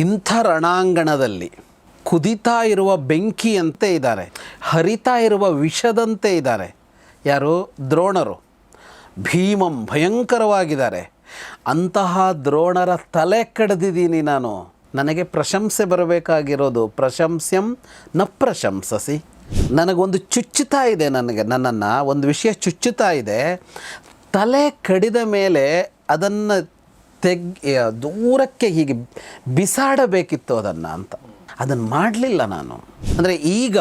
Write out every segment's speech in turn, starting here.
ಇಂಥ ರಣಾಂಗಣದಲ್ಲಿ ಕುದಿತಾ ಇರುವ ಬೆಂಕಿಯಂತೆ ಇದ್ದಾರೆ, ಹರಿತಾ ಇರುವ ವಿಷದಂತೆ ಇದ್ದಾರೆ. ಯಾರು? ದ್ರೋಣರು. ಭೀಮಂ ಭಯಂಕರವಾಗಿದ್ದಾರೆ. ಅಂತಹ ದ್ರೋಣರ ತಲೆ ಕಡ್ದಿದ್ದೀನಿ ನಾನು. ನನಗೆ ಪ್ರಶಂಸೆ ಬರಬೇಕಾಗಿರೋದು ಪ್ರಶಂಸ್ಯಂ ನ ಪ್ರಶಂಸಸಿ. ನನಗೊಂದು ಚುಚ್ಚುತ್ತಾ ಇದೆ ನನಗೆ, ನನ್ನನ್ನು, ಒಂದು ವಿಷಯ ಚುಚ್ಚುತ್ತಾ ಇದೆ. ತಲೆ ಕಡಿದ ಮೇಲೆ ಅದನ್ನು ತೆಗ್ ದೂರಕ್ಕೆ ಹೀಗೆ ಬಿಸಾಡಬೇಕಿತ್ತು ಅದನ್ನು ಅಂತ. ಅದನ್ನು ಮಾಡಲಿಲ್ಲ ನಾನು. ಅಂದರೆ ಈಗ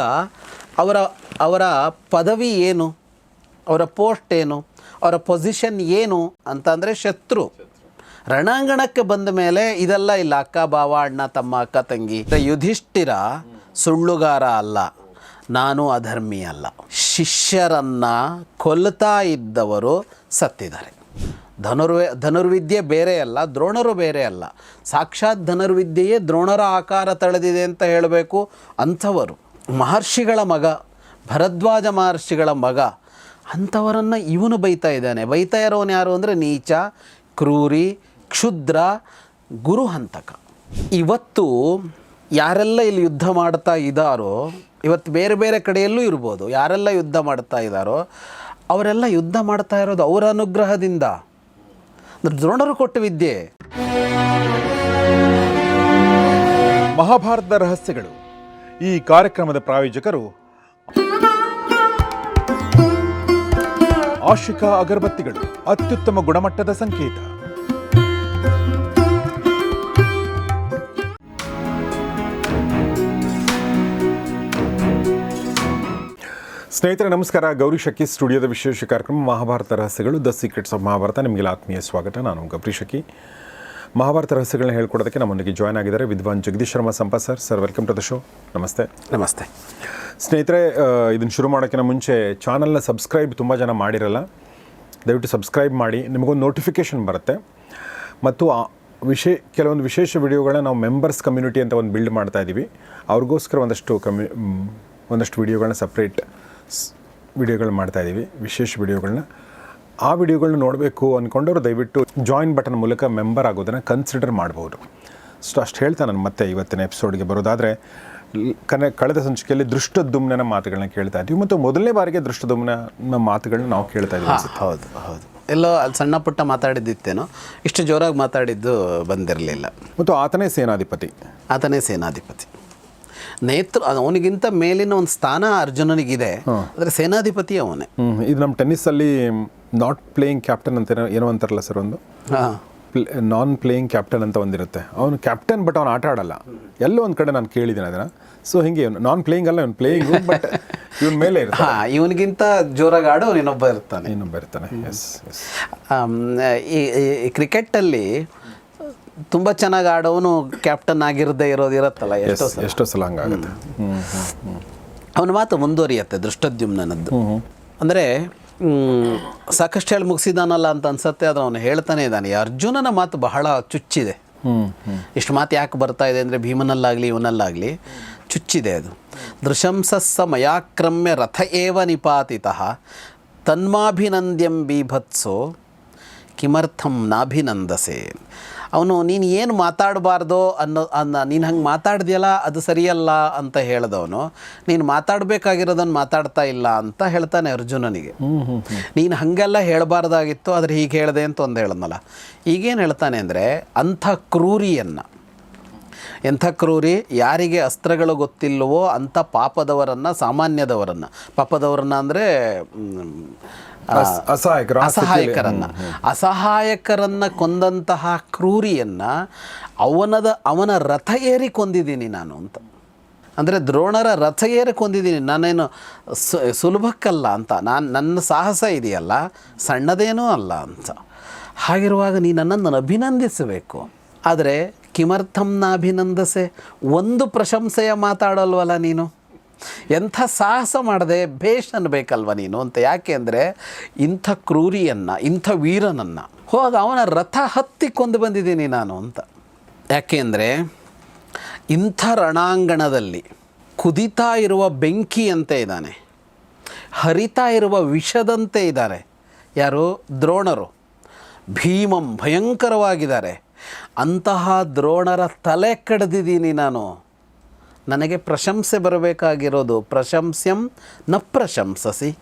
ಅವರ ಅವರ ಪದವಿ ಏನು? ಅವರ ಪೋಸ್ಟ್ ಏನು? ಅವರ ಪೊಸಿಷನ್ ಏನು? ಅಂತಂದರೆ ಶತ್ರು. ರಣಾಂಗಣಕ್ಕೆ ಬಂದ ಮೇಲೆ ಇದೆಲ್ಲ ಇಲ್ಲ, ಅಕ್ಕ ಬಾವ ಅಣ್ಣ, ತಮ್ಮ, ಅಕ್ಕ, ತಂಗಿ. ಯುಧಿಷ್ಠಿರ ಸುಳ್ಳುಗಾರ ಅಲ್ಲ. ನಾನು ಅಧರ್ಮಿ ಅಲ್ಲ. ಶಿಷ್ಯರನ್ನು ಕೊಲ್ತಾ ಇದ್ದವರು ಸತ್ತಿದ್ದಾರೆ. ಧನುರ್ವೆ ಧನುರ್ವಿದ್ಯೆ ಬೇರೆ ಅಲ್ಲ, ದ್ರೋಣರು ಬೇರೆ ಅಲ್ಲ. ಸಾಕ್ಷಾತ್ ಧನುರ್ವಿದ್ಯೆಯೇ ದ್ರೋಣರ ಆಕಾರ ತಳೆದಿದೆ ಅಂತ ಹೇಳಬೇಕು ಅಂಥವರು. ಮಹರ್ಷಿಗಳ ಮಗ, ಭರದ್ವಾಜ ಮಹರ್ಷಿಗಳ ಮಗ, ಅಂಥವರನ್ನು ಇವನು ಬೈತಾ ಇದ್ದಾನೆ. ಬೈತಾ ಇರೋನು ಯಾರು ಅಂದರೆ ನೀಚ, ಕ್ರೂರಿ, ಕ್ಷುದ್ರ, ಗುರುಹಂತಕ. ಇವತ್ತು ಯಾರೆಲ್ಲ ಇಲ್ಲಿ ಯುದ್ಧ ಮಾಡ್ತಾ ಇದ್ದಾರೋ ಇವತ್ತು ಬೇರೆ ಬೇರೆ ಕಡೆಯಲ್ಲೂ ಇರ್ಬೋದು, ಯಾರೆಲ್ಲ ಯುದ್ಧ ಮಾಡ್ತಾ ಇದ್ದಾರೋ ಅವರೆಲ್ಲ ಯುದ್ಧ ಮಾಡ್ತಾ ಇರೋದು ಅವರ ಅನುಗ್ರಹದಿಂದ. ಅಂದ್ರೆ ದ್ರೋಣರು ಕೊಟ್ಟ ವಿದ್ಯೆ. ಮಹಾಭಾರತದ ರಹಸ್ಯಗಳು. ಈ ಕಾರ್ಯಕ್ರಮದ ಪ್ರಾಯೋಜಕರು ಆಶಿಕಾ ಅಗರಬತ್ತಿಗಳು ಅತ್ಯುತ್ತಮ ಗುಣಮಟ್ಟದ ಸಂಕೇತ. ಸ್ನೇಹಿತರೆ ನಮಸ್ಕಾರ. ಗೌರಿ ಶಕಿ ಸ್ಟುಡಿಯೋದ ವಿಶೇಷ ಕಾರ್ಯಕ್ರಮ ಮಹಾಭಾರತ ರಹಸ್ಯಗಳು ದ ಸೀಕ್ರೆಟ್ಸ್ ಆಫ್ ಮಹಾಭಾರತ. ನಿಮಗೆ ಆತ್ಮೀಯ ಸ್ವಾಗತ. ನಾನು ಗೌರಿ ಶಕಿ ಮಹಾಭಾರತ ರಹಸ್ಯಗಳನ್ನ ಹೇಳ್ಕೊಡೋದಕ್ಕೆ ನಮ್ಮೊಂದಿಗೆ ಜಾಯ್ನ್ ಆಗಿದ್ದಾರೆ Vidwan Jagadish Sharma Sampath sir. Sir welcome to the show ನಮಸ್ತೆ. ನಮಸ್ತೆ. ಸ್ನೇಹಿತರೆ ಇದನ್ನು ಶುರು ಮಾಡೋಕ್ಕಿಂತ ಮುಂಚೆ ಚಾನಲ್ನ ಸಬ್ಸ್ಕ್ರೈಬ್ ತುಂಬ ಜನ ಮಾಡಿರಲ್ಲ ದಯವಿಟ್ಟು ಸಬ್ಸ್ಕ್ರೈಬ್ ಮಾಡಿ. ನಿಮಗೊಂದು ನೋಟಿಫಿಕೇಷನ್ ಬರುತ್ತೆ. ಮತ್ತು ಆ ವಿಶೇ ಕೆಲವೊಂದು ವಿಶೇಷ ವಿಡಿಯೋಗಳನ್ನ ನಾವು ಮೆಂಬರ್ಸ್ ಕಮ್ಯುನಿಟಿ ಅಂತ ಒಂದು ಬಿಲ್ಡ್ ಮಾಡ್ತಾ ಇದ್ದೀವಿ ಅವ್ರಿಗೋಸ್ಕರ ಒಂದಷ್ಟು ಕಮ್ಯು ಒಂದಷ್ಟು ವಿಡಿಯೋಗಳನ್ನ ಸಪ್ರೇಟ್ ವಿಡಿಯೋಗಳು ಮಾಡ್ತಾ ಇದ್ದೀವಿ ವಿಶೇಷ ವಿಡಿಯೋಗಳನ್ನ ಆ ವಿಡಿಯೋಗಳನ್ನ ನೋಡಬೇಕು ಅಂದ್ಕೊಂಡವ್ರು ದಯವಿಟ್ಟು ಜಾಯಿನ್ ಬಟನ್ ಮೂಲಕ ಮೆಂಬರ್ ಆಗೋದನ್ನು ಕನ್ಸಿಡರ್ ಮಾಡ್ಬೋದು. ಸೊ ಅಷ್ಟು ಹೇಳ್ತಾ ನಾನು ಮತ್ತೆ ಇವತ್ತಿನ ಎಪಿಸೋಡ್ಗೆ ಬರೋದಾದರೆ ಕನೆ ಕಳೆದ ಸಂಚಿಕೆಯಲ್ಲಿ ದೃಷ್ಟದುಮ್ನ ಮಾತುಗಳನ್ನ ಕೇಳ್ತಾ ಇದ್ದೀವಿ ಮತ್ತು ಮೊದಲನೇ ಬಾರಿಗೆ ದೃಷ್ಟದುಮ್ನ ಮಾತುಗಳನ್ನ ನಾವು ಕೇಳ್ತಾ ಇದ್ದೀವಿ ಹೌದು ಹೌದು. ಎಲ್ಲೋ ಅಲ್ಲಿ ಸಣ್ಣ ಪುಟ್ಟ ಮಾತಾಡಿದ್ದಿತ್ತೇನೋ ಇಷ್ಟು ಜೋರಾಗಿ ಮಾತಾಡಿದ್ದು ಬಂದಿರಲಿಲ್ಲ. ಮತ್ತು ಆತನೇ ಸೇನಾಧಿಪತಿ. ಆತನೇ ಸೇನಾಧಿಪತಿ. ನೇತೃ ಅವನಿಗಿಂತ ಮೇಲಿನ ಒಂದು ಸ್ಥಾನ ಅರ್ಜುನನಿಗಿದೆ. ಆದರೆ ಸೇನಾಧಿಪತಿ ಅವನೇ. ಇದು ನಮ್ಮ ಟೆನ್ನಿಸಲ್ಲಿ ನಾಟ್ ಪ್ಲೇಯಿಂಗ್ ಕ್ಯಾಪ್ಟನ್ ಅಂತ ಏನೋ- ಅಂತಾರಲ್ಲ ಸರ್ ಒಂದು? ಹಾಂ. ನಾನ್ ಪ್ಲೇಯಿಂಗ್ ಕ್ಯಾಪ್ಟನ್ ಅಂತ ಒಂದಿರುತ್ತೆ. ಅವನು ಕ್ಯಾಪ್ಟನ್ ಬಟ್ ಅವ್ನು ಆಟ ಆಡಲ್ಲ. ಎಲ್ಲೋ ಒಂದು ಕಡೆ ನಾನು ಕೇಳಿದ್ದೀನಿ ಅದನ್ನು. ಸೊ ಹಿಂಗೆ ನಾನ್ ಪ್ಲೇಯಿಂಗ್ ಅಲ್ಲ ಇವನು ಪ್ಲೇಯಿಂಗ್ ಬಟ್ ಇವನ ಮೇಲೆ ಹಾಂ ಇವನಿಗಿಂತ ಜೋರಾಗಿ ಆಡೋ ಇನ್ನೊಬ್ಬ ಇರ್ತಾನೆ. ಇನ್ನೊಬ್ಬ ಇರ್ತಾನೆ. ಎಸ್ ಈ ಕ್ರಿಕೆಟಲ್ಲಿ ತುಂಬ ಚೆನ್ನಾಗಿ ಆಡೋನು ಕ್ಯಾಪ್ಟನ್ ಆಗಿರದೇ ಇರೋದು ಇರುತ್ತಲ್ಲ ಎಷ್ಟೋ ಎಸ್ ಎಷ್ಟೋ ಸಲ ಹಂಗಾಗುತ್ತೆ. ಅವನ ಮಾತು ಮುಂದುವರಿಯುತ್ತೆ ದೃಷ್ಟದ್ಯುಮ್ನದ್ದು ಅಂದರೆ ಸಾಕಷ್ಟು ಹೇಳಿ ಮುಗಿಸಿದಾನಲ್ಲ ಅಂತ ಅನ್ಸತ್ತೆ ಅದು ಅವನು ಹೇಳ್ತಾನೆ ಇದ್ದಾನೆ ಅರ್ಜುನನ ಮಾತು ಬಹಳ ಚುಚ್ಚಿದೆ. ಇಷ್ಟು ಮಾತು ಯಾಕೆ ಬರ್ತಾ ಇದೆ ಅಂದರೆ ಭೀಮನಲ್ಲಾಗಲಿ ಇವನಲ್ಲಾಗಲಿ ಚುಚ್ಚಿದೆ ಅದು. ದೃಶಂಸಸ್ಸ ಮಯಾಕ್ರಮ್ಯ ರಥ ಏವ ನಿಪಾತಿತಃ ತನ್ಮಾಭಿನಂದ್ಯಂ ಬೀಭತ್ಸೋ ಕಿಮರ್ಥಂ ನಾಭಿನಂದಸೆ. ಅವನು ನೀನು ಏನು ಮಾತಾಡಬಾರ್ದು ಅನ್ನೋ ಅನ್ನ ನೀನು ಹಂಗೆ ಮಾತಾಡ್ದಿಯಲ್ಲ ಅದು ಸರಿಯಲ್ಲ ಅಂತ ಹೇಳಿದವನು. ನೀನು ಮಾತಾಡಬೇಕಾಗಿರೋದನ್ನು ಮಾತಾಡ್ತಾ ಇಲ್ಲ ಅಂತ ಹೇಳ್ತಾನೆ ಅರ್ಜುನನಿಗೆ. ನೀನು ಹಾಗೆಲ್ಲ ಹೇಳಬಾರ್ದಾಗಿತ್ತು ಆದರೆ ಹೀಗೆ ಹೇಳಿದೆ ಅಂತ ಒಂದು ಹೇಳಿದ್ನಲ್ಲ. ಈಗೇನು ಹೇಳ್ತಾನೆ ಅಂದರೆ ಅಂಥ ಕ್ರೂರಿಯನ್ನು ಎಂಥ ಕ್ರೂರಿ? ಯಾರಿಗೆ ಅಸ್ತ್ರಗಳು ಗೊತ್ತಿಲ್ಲವೋ ಅಂಥ ಪಾಪದವರನ್ನು ಸಾಮಾನ್ಯದವರನ್ನು. ಪಾಪದವರನ್ನ ಅಂದರೆ ಅಸಹಾಯಕರ ಅಸಹಾಯಕರನ್ನು. ಅಸಹಾಯಕರನ್ನು ಕೊಂದಂತಹ ಕ್ರೂರಿಯನ್ನು ಅವನದ ಅವನ ರಥ ಏರಿ ಕೊಂದಿದ್ದೀನಿ ನಾನು ಅಂತ. ಅಂದರೆ ದ್ರೋಣರ ರಥ ಏರಿ ಕೊಂದಿದ್ದೀನಿ. ನಾನೇನು ಸುಲಭಕ್ಕಲ್ಲ ಅಂತ. ನಾನು ನನ್ನ ಸಾಹಸ ಇದೆಯಲ್ಲ ಸಣ್ಣದೇನೂ ಅಲ್ಲ ಅಂತ. ಹಾಗಿರುವಾಗ ನೀ ನನ್ನನ್ನು ಅಭಿನಂದಿಸಬೇಕು. ಆದರೆ ಕಿಮರ್ಥಂ ನಾಭಿನಂದಸೆ. ಒಂದು ಪ್ರಶಂಸೆಯ ಮಾತಾಡಲ್ವಲ್ಲ ನೀನು? ಎಂಥ ಸಾಹಸ ಮಾಡದೆ ಭೇಷ್ ಅನ್ಬೇಕಲ್ವ ನೀನು ಅಂತ ಯಾಕೆ ಅಂದರೆ ಇಂಥ ಕ್ರೂರಿಯನ್ನು, ಇಂಥ ವೀರನನ್ನು. ಹೋಗ ಅವನ ರಥ ಹತ್ತಿ ಕೊಂದು ಬಂದಿದ್ದೀನಿ ನಾನು ಅಂತ. ಯಾಕೆ ಅಂದರೆ ಇಂಥ ರಣಾಂಗಣದಲ್ಲಿ ಕುದಿತಾ ಇರುವ ಬೆಂಕಿಯಂತೆ ಇದ್ದಾನೆ. ಹರಿತಾ ಇರುವ ವಿಷದಂತೆ ಇದ್ದಾರೆ. ಯಾರು? ದ್ರೋಣರು. ಭೀಮಂ ಭಯಂಕರವಾಗಿದ್ದಾರೆ. ಅಂತಹ ದ್ರೋಣರ ತಲೆ ಕಡ್ದಿದ್ದೀನಿ ನಾನು. ನನಗೆ ಪ್ರಶಂಸೆ ಬರಬೇಕಾಗಿರೋದು, ಪ್ರಶಂಸ್ಯಂ ನ ಪ್ರಶಂಸಸಿ.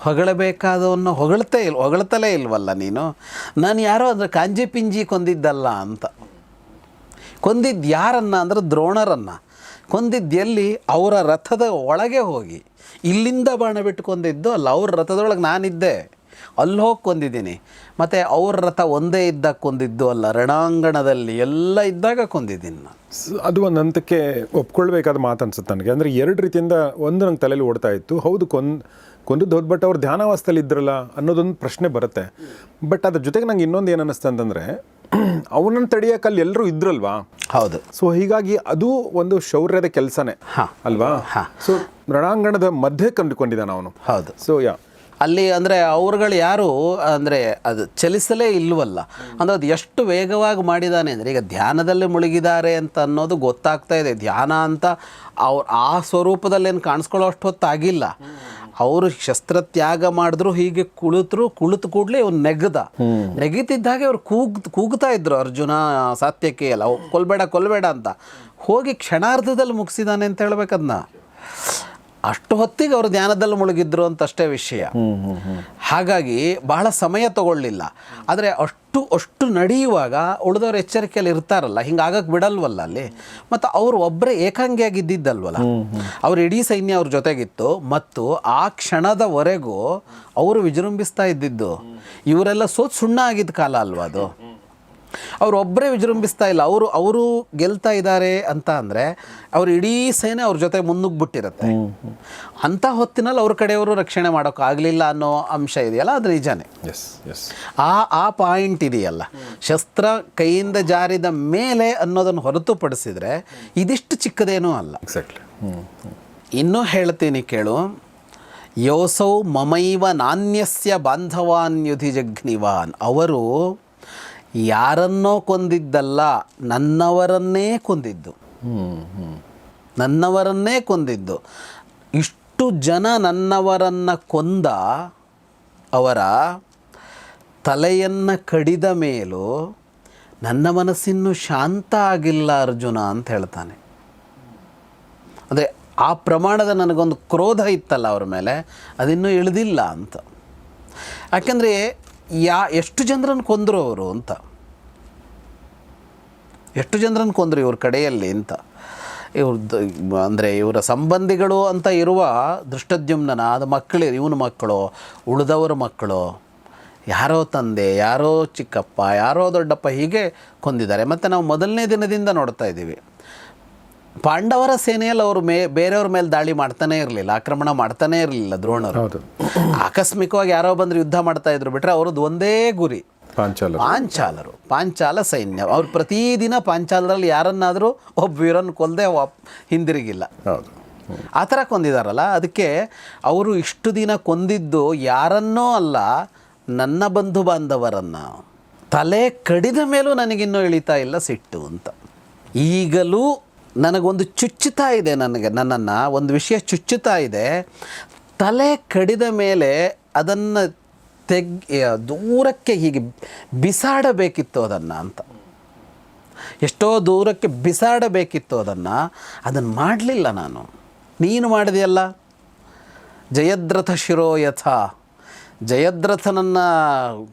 ಹೊಗಳಬೇಕಾದವನ್ನು ಹೊಗಳ್ತೇ ಇಲ್, ಹೊಗಳ್ತಲೇ ಇಲ್ವಲ್ಲ ನೀನು? ನಾನು ಯಾರೋ ಅಂದರೆ ಕಾಂಜಿ ಪಿಂಜಿ ಕೊಂದಿದ್ದಲ್ಲ ಅಂತ. ಕೊಂದಿದ್ದು ಯಾರನ್ನ ಅಂದ್ರೆ ದ್ರೋಣರನ್ನು. ಕೊಂದಿದ್ದು ಎಲ್ಲಿ? ಅವರ ರಥದ ಒಳಗೆ ಹೋಗಿ. ಇಲ್ಲಿಂದ ಬಾಣ ಬಿಟ್ಟು ಕೊಂದಿದ್ದು ಅಲ್ಲ, ಅವ್ರ ರಥದೊಳಗೆ ನಾನಿದ್ದೆ. ಅಲ್ಲಿ ಹೋಗಿ ಕೊಂದಿದ್ದೀನಿ. ಮತ್ತು ಅವ್ರ ರಥ ಒಂದೇ ಇದ್ದಾಗ ಕೊಂದಿದ್ದು ಅಲ್ಲ ರಣಾಂಗಣದಲ್ಲಿ ಎಲ್ಲ ಇದ್ದಾಗ ಕೊಂದಿದ್ದೀನಿ ನಾನು. ಅದು ಒಂದು ಹಂತಕ್ಕೆ ಒಪ್ಕೊಳ್ಬೇಕಾದ ಮಾತು ಅನ್ಸುತ್ತೆ ನನಗೆ. ಅಂದರೆ ಎರಡು ರೀತಿಯಿಂದ ಒಂದು ನಂಗೆ ತಲೆಯಲ್ಲಿ ಓಡ್ತಾ ಇತ್ತು. ಹೌದು ಕೊಂದ್ ಕೊಂದದ್ದು ಹೌದು ಬಟ್ ಅವ್ರು ಧ್ಯಾನಾವಸ್ಥೆಯಲ್ಲಿ ಇದ್ರಲ್ಲ ಅನ್ನೋದೊಂದು ಪ್ರಶ್ನೆ ಬರುತ್ತೆ. ಬಟ್ ಅದ್ರ ಜೊತೆಗೆ ನಂಗೆ ಇನ್ನೊಂದು ಏನು ಅನ್ನಿಸ್ತು ಅಂತಂದರೆ ಅವನನ್ನು ತಡಿಯೋಕೆ ಅಲ್ಲಿ ಎಲ್ಲರೂ ಇದ್ರಲ್ವಾ? ಹೌದು. ಸೊ ಹೀಗಾಗಿ ಅದು ಒಂದು ಶೌರ್ಯದ ಕೆಲಸನೇ ಹಾ. ಅಲ್ವಾ? ಹಾ. ಸೊ ರಣಾಂಗಣದ ಮಧ್ಯೆ ಕಂಡುಕೊಂಡಿದ್ದಾನೆ ಅವನು. ಹೌದು. ಸೊ ಯಾ ಅಲ್ಲಿ ಅಂದರೆ ಅವ್ರುಗಳು ಯಾರು ಅಂದರೆ ಅದು ಚಲಿಸಲೇ ಇಲ್ವಲ್ಲ. ಅಂದರೆ ಅದು ಎಷ್ಟು ವೇಗವಾಗಿ ಮಾಡಿದ್ದಾನೆ ಅಂದರೆ ಈಗ ಧ್ಯಾನದಲ್ಲಿ ಮುಳುಗಿದ್ದಾರೆ ಅಂತ ಅನ್ನೋದು ಗೊತ್ತಾಗ್ತಾ ಇದೆ. ಧ್ಯಾನ ಅಂತ ಅವ್ರು ಆ ಸ್ವರೂಪದಲ್ಲೇನು ಕಾಣಿಸ್ಕೊಳ್ಳೋ ಅಷ್ಟು ಹೊತ್ತಾಗಿಲ್ಲ ಅವರು ಶಸ್ತ್ರತ್ಯಾಗ ಮಾಡಿದ್ರು ಹೀಗೆ ಕುಳಿತರು ಕುಳಿತು ಕೂಡಲೇ ಇವ್ನು ನೆಗ್ದ. ನೆಗಿತಿದ್ದಾಗೆ ಅವ್ರು ಕೂಗ್ ಕೂಗ್ತಾ ಇದ್ರು ಅರ್ಜುನ ಸಾತ್ಯಕ್ಕೆ ಎಲ್ಲ ಅವ್ ಕೊಲ್ಬೇಡ ಕೊಲ್ಬೇಡ ಅಂತ. ಹೋಗಿ ಕ್ಷಣಾರ್ಧದಲ್ಲಿ ಮುಗಿಸಿದಾನೆ ಅಂತ ಹೇಳ್ಬೇಕದ್ನ? ಅಷ್ಟು ಹೊತ್ತಿಗೆ ಅವರು ಧ್ಯಾನದಲ್ಲಿ ಮುಳುಗಿದ್ರು ಅಂತ ಅಷ್ಟೇ ವಿಷಯ ಹಾಗಾಗಿ ಬಹಳ ಸಮಯ ತಗೊಳ್ಳಿಲ್ಲ. ಆದರೆ ಅಷ್ಟು ಅಷ್ಟು ನಡೆಯುವಾಗ ಉಳಿದವ್ರ ಎಚ್ಚರಿಕೆಯಲ್ಲಿ ಇರ್ತಾರಲ್ಲ ಹಿಂಗಾಗಕ್ಕೆ ಬಿಡಲ್ವಲ್ಲ ಅಲ್ಲಿ. ಮತ್ತು ಅವರು ಒಬ್ಬರೇ ಏಕಾಂಗಿಯಾಗಿದ್ದಿದ್ದಲ್ವಲ್ಲ. ಅವ್ರ ಇಡೀ ಸೈನ್ಯ ಅವ್ರ ಜೊತೆಗಿತ್ತು ಮತ್ತು ಆ ಕ್ಷಣದವರೆಗೂ ಅವರು ವಿಜೃಂಭಿಸ್ತಾ ಇದ್ದಿದ್ದು. ಇವರೆಲ್ಲ ಸೋತ್ ಸುಣ್ಣ ಆಗಿದ್ದ ಕಾಲ ಅಲ್ವಾ ಅದು? ಅವ್ರು ಒಬ್ಬರೇ ವಿಜೃಂಭಿಸ್ತಾ ಇಲ್ಲ. ಅವರು ಅವರು ಗೆಲ್ತಾ ಇದ್ದಾರೆ ಅಂತ ಅಂದರೆ ಅವ್ರ ಇಡೀ ಸೇನೆ ಅವ್ರ ಜೊತೆ ಮುನ್ನುಗ್ಬಿಟ್ಟಿರುತ್ತೆ. ಅಂಥ ಹೊತ್ತಿನಲ್ಲಿ ಅವ್ರ ಕಡೆಯವರು ರಕ್ಷಣೆ ಮಾಡೋಕ್ಕಾಗಲಿಲ್ಲ ಅನ್ನೋ ಅಂಶ ಇದೆಯಲ್ಲ? ಅದು ನಿಜಾನೇ ಎಸ್ ಎಸ್ ಆ ಆ ಪಾಯಿಂಟ್ ಇದೆಯಲ್ಲ. ಶಸ್ತ್ರ ಕೈಯಿಂದ ಜಾರಿದ ಮೇಲೆ ಅನ್ನೋದನ್ನು ಹೊರತುಪಡಿಸಿದರೆ ಇದಿಷ್ಟು ಚಿಕ್ಕದೇನೂ ಅಲ್ಲ. ಇನ್ನೂ ಹೇಳ್ತೀನಿ ಕೇಳು. ಯೋಸೌ ಮಮೈವ ನಾಣ್ಯಸ್ಯ ಬಾಂಧವಾನ್ಯುಧಿ ಜಘ್ನಿವಾನ್ ಅವರು ಯಾರನ್ನೋ ಕೊಂದಿದ್ದಲ್ಲ, ನನ್ನವರನ್ನೇ ಕೊಂದಿದ್ದು. ನನ್ನವರನ್ನೇ ಕೊಂದಿದ್ದು. ಇಷ್ಟು ಜನ ನನ್ನವರನ್ನು ಕೊಂದ ಅವರ ತಲೆಯನ್ನು ಕಡಿದ ಮೇಲೂ ನನ್ನ ಮನಸ್ಸಿನ್ನು ಶಾಂತ ಆಗಿಲ್ಲ ಅರ್ಜುನ ಅಂತ ಹೇಳ್ತಾನೆ. ಅಂದರೆ ಆ ಪ್ರಮಾಣದ ನನಗೊಂದು ಕ್ರೋಧ ಇತ್ತಲ್ಲ ಅವ್ರ ಮೇಲೆ, ಅದಿನ್ನೂ ಇಳಿದಿಲ್ಲ ಅಂತ. ಯಾಕೆಂದರೆ ಯಾ ಎಷ್ಟು ಜನರನ್ನು ಕೊಂದರು ಅವರು ಅಂತ. ಎಷ್ಟು ಜನರನ್ನು ಕೊಂದರು ಇವ್ರ ಕಡೆಯಲ್ಲಿ ಅಂತ. ಇವ್ರದ್ದು ಅಂದರೆ ಇವರ ಸಂಬಂಧಿಗಳು ಅಂತ ಇರುವ ದೃಷ್ಟದ್ಯುಮ್ನ ಅದು ಮಕ್ಕಳು, ಇವನ ಮಕ್ಕಳು, ಉಳಿದವರ ಮಕ್ಕಳು, ಯಾರೋ ತಂದೆ, ಯಾರೋ ಚಿಕ್ಕಪ್ಪ, ಯಾರೋ ದೊಡ್ಡಪ್ಪ ಹೀಗೆ ಕೊಂದಿದ್ದಾರೆ. ಮತ್ತು ನಾವು ಮೊದಲನೇ ದಿನದಿಂದ ನೋಡ್ತಾ ಇದ್ದೀವಿ. ಪಾಂಡವರ ಸೇನೆಯಲ್ಲಿ ಅವರು ಮೇ ಬೇರೆಯವ್ರ ಮೇಲೆ ದಾಳಿ ಮಾಡ್ತಾನೆ ಇರಲಿಲ್ಲ ಆಕ್ರಮಣ ಮಾಡ್ತಾನೆ ಇರಲಿಲ್ಲ ದ್ರೋಣರು. ಆಕಸ್ಮಿಕವಾಗಿ ಯಾರೋ ಬಂದ್ರೆ ಯುದ್ಧ ಮಾಡ್ತಾ ಇದ್ರು ಬಿಟ್ರೆ ಅವ್ರದ್ದು ಒಂದೇ ಗುರಿ. ಪಾಂಚಾಲ ಪಾಂಚಾಲರು ಪಾಂಚಾಲ ಸೈನ್ಯ. ಅವ್ರು ಪ್ರತಿದಿನ ಪಾಂಚಾಲರಲ್ಲಿ ಯಾರನ್ನಾದರೂ ಒಬ್ಬ ವೀರನ್ ಕೊಲ್ಲದೆ ಹಿಂದಿರುಗಿಲ್ಲ. ಹೌದು. ಆ ಥರ ಕೊಂದಿದಾರಲ್ಲ ಅದಕ್ಕೆ ಅವರು ಇಷ್ಟು ದಿನ ಕೊಂದಿದ್ದು ಯಾರನ್ನೋ ಅಲ್ಲ ನನ್ನ ಬಂಧು ಬಾಂಧವರನ್ನು. ತಲೆ ಕಡಿದ ಮೇಲೂ ನನಗಿನ್ನೂ ಇಳಿತಾ ಇಲ್ಲ ಸಿಟ್ಟು ಅಂತ. ಈಗಲೂ ನನಗೊಂದು ಚುಚ್ಚುತ್ತಾ ಇದೆ ನನಗೆ, ನನ್ನನ್ನು, ಒಂದು ವಿಷಯ ಚುಚ್ಚುತ್ತಾ ಇದೆ. ತಲೆ ಕಡಿದ ಮೇಲೆ ಅದನ್ನು ತೆಗ್ ದೂರಕ್ಕೆ ಹೀಗೆ ಬಿಸಾಡಬೇಕಿತ್ತು ಅದನ್ನು ಅಂತ. ಎಷ್ಟೋ ದೂರಕ್ಕೆ ಬಿಸಾಡಬೇಕಿತ್ತು ಅದನ್ನು. ಅದನ್ನು ಮಾಡಲಿಲ್ಲ ನಾನು. ನೀನು ಮಾಡಿದೆಯಲ್ಲ? ಜಯದ್ರಥ ಶಿರೋ ಯಥ ಜಯದ್ರಥನನ್ನು